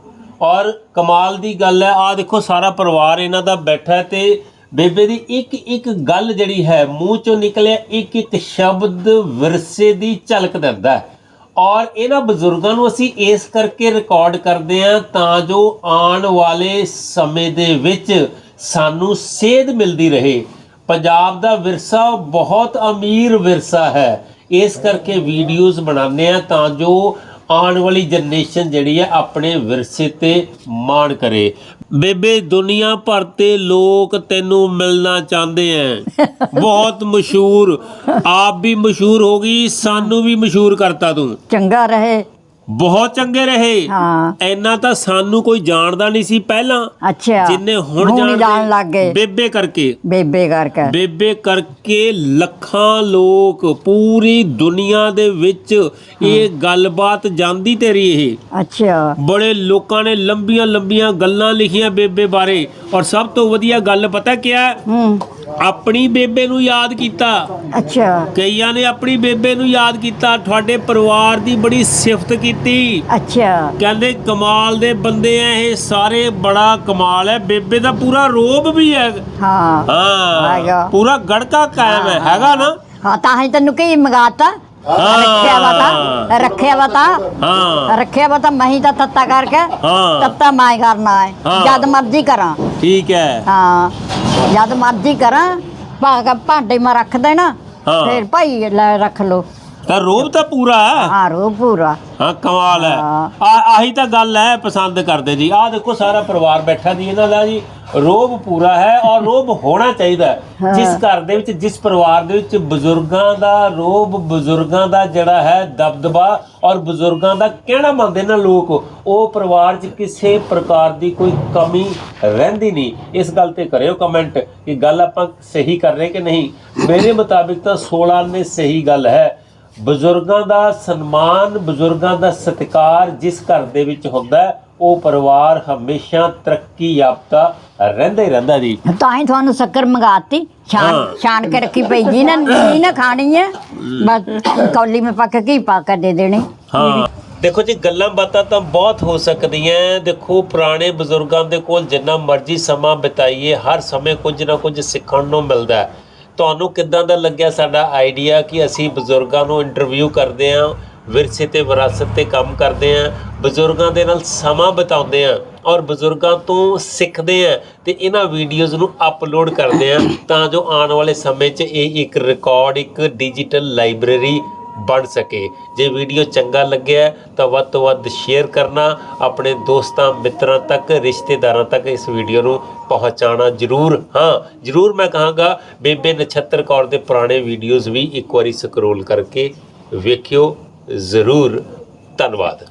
ਔਰ ਕਮਾਲ ਦੀ ਗੱਲ ਹੈ ਆ ਦੇਖੋ, ਸਾਰਾ ਪਰਿਵਾਰ ਇਹਨਾਂ ਦਾ ਬੈਠਾ ਹੈ ਤੇ ਬੇਬੇ ਦੀ ਇੱਕ ਇੱਕ ਗੱਲ ਜਿਹੜੀ ਹੈ, ਮੂੰਹ ਚੋਂ ਨਿਕਲਿਆ, ਇੱਕ ਇੱਕ ਸ਼ਬਦ ਵਿਰਸੇ ਦੀ ਝਲਕ ਦਿੰਦਾ ਹੈ। ਔਰ ਇਹਨਾਂ ਬਜ਼ੁਰਗਾਂ ਨੂੰ ਅਸੀਂ ਇਸ ਕਰਕੇ ਰਿਕਾਰਡ ਕਰਦੇ ਹਾਂ ਤਾਂ ਜੋ ਆਉਣ ਵਾਲੇ ਸਮੇਂ ਦੇ ਵਿੱਚ ਸਾਨੂੰ ਸੇਧ ਮਿਲਦੀ ਰਹੇ। ਪੰਜਾਬ ਦਾ ਵਿਰਸਾ ਬਹੁਤ ਅਮੀਰ ਵਿਰਸਾ ਹੈ। ਇਸ ਕਰਕੇ ਵੀਡੀਓਜ਼ ਬਣਾਉਂਦੇ ਆ ਤਾਂ ਜੋ ਆਉਣ ਵਾਲੀ ਜਨਰੇਸ਼ਨ ਜਿਹੜੀ ਹੈ ਆਪਣੇ ਵਿਰਸੇ ਤੇ ਮਾਣ ਕਰੇ। ਬੇਬੇ ਦੁਨੀਆ ਭਰ ਤੇ ਲੋਕ ਤੈਨੂੰ ਮਿਲਣਾ ਚਾਹੁੰਦੇ ਐ। ਬਹੁਤ ਮਸ਼ਹੂਰ। ਆਪ ਵੀ ਮਸ਼ਹੂਰ ਹੋ ਗਈ ਸਾਨੂੰ ਵੀ ਮਸ਼ਹੂਰ ਕਰਤਾ ਤੂੰ। ਚੰਗਾ ਰਹੇ। ਬਹੁਤ ਚੰਗੇ ਰਹੇ। ਹਾਂ। ਇੰਨਾ ਤਾਂ ਸਾਨੂੰ ਕੋਈ ਜਾਣਦਾ ਨਹੀਂ ਸੀ ਪਹਿਲਾਂ। ਅੱਛਾ। ਜਿੰਨੇ ਹੁਣ ਜਾਣ ਲੱਗ ਗਏ। ਬੇਬੇ ਕਰਕੇ। ਬੇਬੇ ਕਰਕੇ। ਬੇਬੇ ਕਰਕੇ ਲੱਖਾਂ ਲੋਕ ਪੂਰੀ ਦੁਨੀਆ ਦੇ ਵਿੱਚ ਇਹ ਗੱਲਬਾਤ ਜਾਂਦੀ ਤੇਰੀ ਇਹ। ਅੱਛਾ। ਬੜੇ ਲੋਕਾਂ ਨੇ ਲੰਬੀਆਂ ਲੰਬੀਆਂ ਗੱਲਾਂ ਲਿਖੀਆਂ ਬੇਬੇ ਬਾਰੇ। ਔਰ ਸਭ ਤੋਂ ਵਧੀਆ ਗੱਲ ਪਤਾ ਕੀ ਹੈ? ਹੂੰ। ਆਪਣੀ ਬੇਬੇ ਨੂੰ ਯਾਦ ਕੀਤਾ। ਅੱਛਾ। ਕਈਆਂ ਨੇ ਆਪਣੀ ਬੇਬੇ ਨੂੰ ਯਾਦ ਕੀਤਾ। ਤੁਹਾਡੇ ਪਰਿਵਾਰ ਦੀ ਬੜੀ ਸਿਫਤ ਕੀਤੀ। ਅੱਛਾ। ਕਹਿੰਦੇ ਕਮਾਲ ਦੇ ਬੰਦੇ ਆ ਇਹ ਸਾਰੇ ਬੜਾ ਕਮਾਲ ਹੈ ਬੇਬੇ ਦਾ ਪੂਰਾ ਰੋਬ ਵੀ ਹੈ ਹਾਂ। ਹਾਂ ਹੈਗਾ। ਪੂਰਾ ਗੜਕਾ ਕਾਇਮ ਹੈ। ਹੈਗਾ ਨਾ? ਹਾਂ ਤਾਂ ਹੀ ਤੈਨੂੰ ਕੀ ਮੰਗਾਤਾ। ਰੱਖਿਆ ਵਾ ਤਾਂ। ਰੱਖਿਆ ਵਾ ਤਾਂ। ਹਾਂ। ਰੱਖਿਆ ਵਾ ਤਾਂ ਮਹੀਂ ਤਾਂ ਤੱਤਾ ਕਰਕੇ ਹਾਂ। ਤੱਤਾ ਮੈਂ ਕਰਨਾ ਹੈ ਹਾਂ। ਜਦ ਮਰਜ਼ੀ ਕਰਾਂ। ਠੀਕ ਹੈ ਹਾਂ। ਜਦ ਮਰਜ਼ੀ ਕਰਾਂ। ਭਾ- ਭਾਂਡੇ ਮੈਂ ਰੱਖ ਦੇਣਾ। ਹਾਂ। ਫਿਰ ਭਾਈ ਲੈ ਰੱਖ ਲੋ ਤਾਂ ਰੋਬ ਤਾਂ ਪੂਰਾ ਹਾਂ। ਰੋ ਪੂਰਾ। ਹਾਂ ਕਮਾਲ ਹੈ। ਆ ਆਹੀ ਤਾਂ ਗੱਲ ਹੈ ਪਸੰਦ ਕਰਦੇ ਜੀ। ਆਹ ਦੇਖੋ ਸਾਰਾ ਪਰਿਵਾਰ ਬੈਠਾ ਜੀ ਇਹਨਾਂ ਦਾ ਜੀ। ਰੋਬ ਪੂਰਾ ਹੈ ਔਰ ਰੋਬ ਹੋਣਾ ਚਾਹੀਦਾ ਹੈ। ਜਿਸ ਘਰ ਦੇ ਵਿੱਚ ਜਿਸ ਪਰਿਵਾਰ ਦੇ ਵਿੱਚ ਬਜ਼ੁਰਗਾਂ ਦਾ ਰੋਬ ਬਜ਼ੁਰਗਾਂ ਦਾ ਜਿਹੜਾ ਹੈ ਦਬਦਬਾ ਔਰ ਬਜ਼ੁਰਗਾਂ ਦਾ ਕਹਿਣਾ ਮੰਨਦੇ ਨਾ ਲੋਕ ਉਹ ਪਰਿਵਾਰ 'ਚ ਕਿਸੇ ਪ੍ਰਕਾਰ ਦੀ ਕੋਈ ਕਮੀ ਰਹਿੰਦੀ ਨਹੀਂ। ਇਸ ਗੱਲ ਤੇ ਕਰਿਓ ਕਮੈਂਟ ਕਿ ਗੱਲ ਆਪਾਂ ਸਹੀ ਕਰ ਰਹੇ ਕਿ ਨਹੀਂ। ਮੇਰੇ ਮੁਤਾਬਿਕ ਤਾਂ 16 ਨੇ ਸਹੀ ਗੱਲ ਹੈ। ਬਜ਼ੁਰਗਾਂ ਦਾ ਸਨਮਾਨ ਬਜ਼ੁਰਗਾਂ ਦਾ ਸਤਿਕਾਰ ਜਿਸ ਘਰ ਦੇ ਵਿੱਚ ਹੁੰਦਾ ਉਹ ਪਰਿਵਾਰ ਹਮੇਸ਼ਾ ਤਰੱਕੀ ਯਾਫਤਾ ਰਹਿੰਦਾ ਹੀ ਰਹਿੰਦਾ ਜੀ। ਤਾਂ ਹੀ ਤੁਹਾਨੂੰ ਸ਼ੱਕਰ ਮੰਗਾਤੀ। ਛਾਣ ਛਾਣ ਕੇ ਰੱਖੀ ਪਈ ਜੀ ਨਾ ਜੀ ਨਾ ਖਾਣੀ ਹੈ। ਬਸ ਕੌਲੀ में ਪੱਕ ਕੇ ਹੀ ਪਾ ਕੇ ਦੇ ਦੇਣੀ। ਹਾਂ। ਦੇਖੋ ਜੀ ਗੱਲਾਂ ਬਾਤਾਂ ਤਾਂ ਬਹੁਤ ਹੋ ਸਕਦੀਆਂ ਦੇਖੋ ਪੁਰਾਣੇ ਬਜ਼ੁਰਗਾਂ ਦੇ ਕੋਲ ਜਿੰਨਾ ਮਰਜ਼ੀ ਸਮਾਂ ਬਿਤਾਈਏ ਹਰ ਸਮੇਂ ਕੁਝ ਨਾ ਕੁਝ ਸਿੱਖਣ ਨੂੰ ਮਿਲਦਾ ਹੈ। ਤੁਹਾਨੂੰ ਕਿੱਦਾਂ ਦਾ ਲੱਗਿਆ ਸਾਡਾ ਆਈਡੀਆ ਕਿ ਅਸੀਂ ਬਜ਼ੁਰਗਾਂ ਨੂੰ ਇੰਟਰਵਿਊ ਕਰਦੇ ਹਾਂ, ਵਿਰਸੇ ਤੇ ਵਿਰਾਸਤ ਤੇ ਕੰਮ ਕਰਦੇ ਹਾਂ, ਬਜ਼ੁਰਗਾਂ ਦੇ ਨਾਲ ਸਮਾਂ ਬਿਤਾਉਂਦੇ ਹਾਂ ਔਰ ਬਜ਼ੁਰਗਾਂ ਤੋਂ ਸਿੱਖਦੇ ਹਾਂ ਤੇ ਇਹਨਾਂ ਵੀਡੀਓਜ਼ ਨੂੰ ਅਪਲੋਡ ਕਰਦੇ ਹਾਂ ਤਾਂ ਜੋ ਆਉਣ ਵਾਲੇ ਸਮੇਂ 'ਚ ਇਹ ਇੱਕ ਰਿਕਾਰਡ ਇੱਕ ਡਿਜੀਟਲ ਲਾਇਬ੍ਰੇਰੀ ਬਣ ਸਕੇ। ਜੇ ਵੀਡੀਓ ਚੰਗਾ ਲੱਗਿਆ ਤਾਂ ਵੱਧ ਤੋਂ ਵੱਧ ਸ਼ੇਅਰ ਕਰਨਾ, ਆਪਣੇ ਦੋਸਤਾਂ, ਮਿੱਤਰਾਂ ਤੱਕ, ਰਿਸ਼ਤੇਦਾਰਾਂ ਤੱਕ ਇਸ ਵੀਡੀਓ ਨੂੰ ਪਹੁੰਚਾਉਣਾ ਜ਼ਰੂਰ। ਹਾਂ, ਜ਼ਰੂਰ ਮੈਂ ਕਹਾਂਗਾ, ਬੇਬੇ ਨਛੱਤਰ ਕੌਰ ਦੇ ਪੁਰਾਣੇ ਵੀਡੀਓਜ਼ ਵੀ ਇੱਕ ਵਾਰੀ ਸਕਰੋਲ ਕਰਕੇ ਵੇਖਿਓ। ਜ਼ਰੂਰ। ਧੰਨਵਾਦ।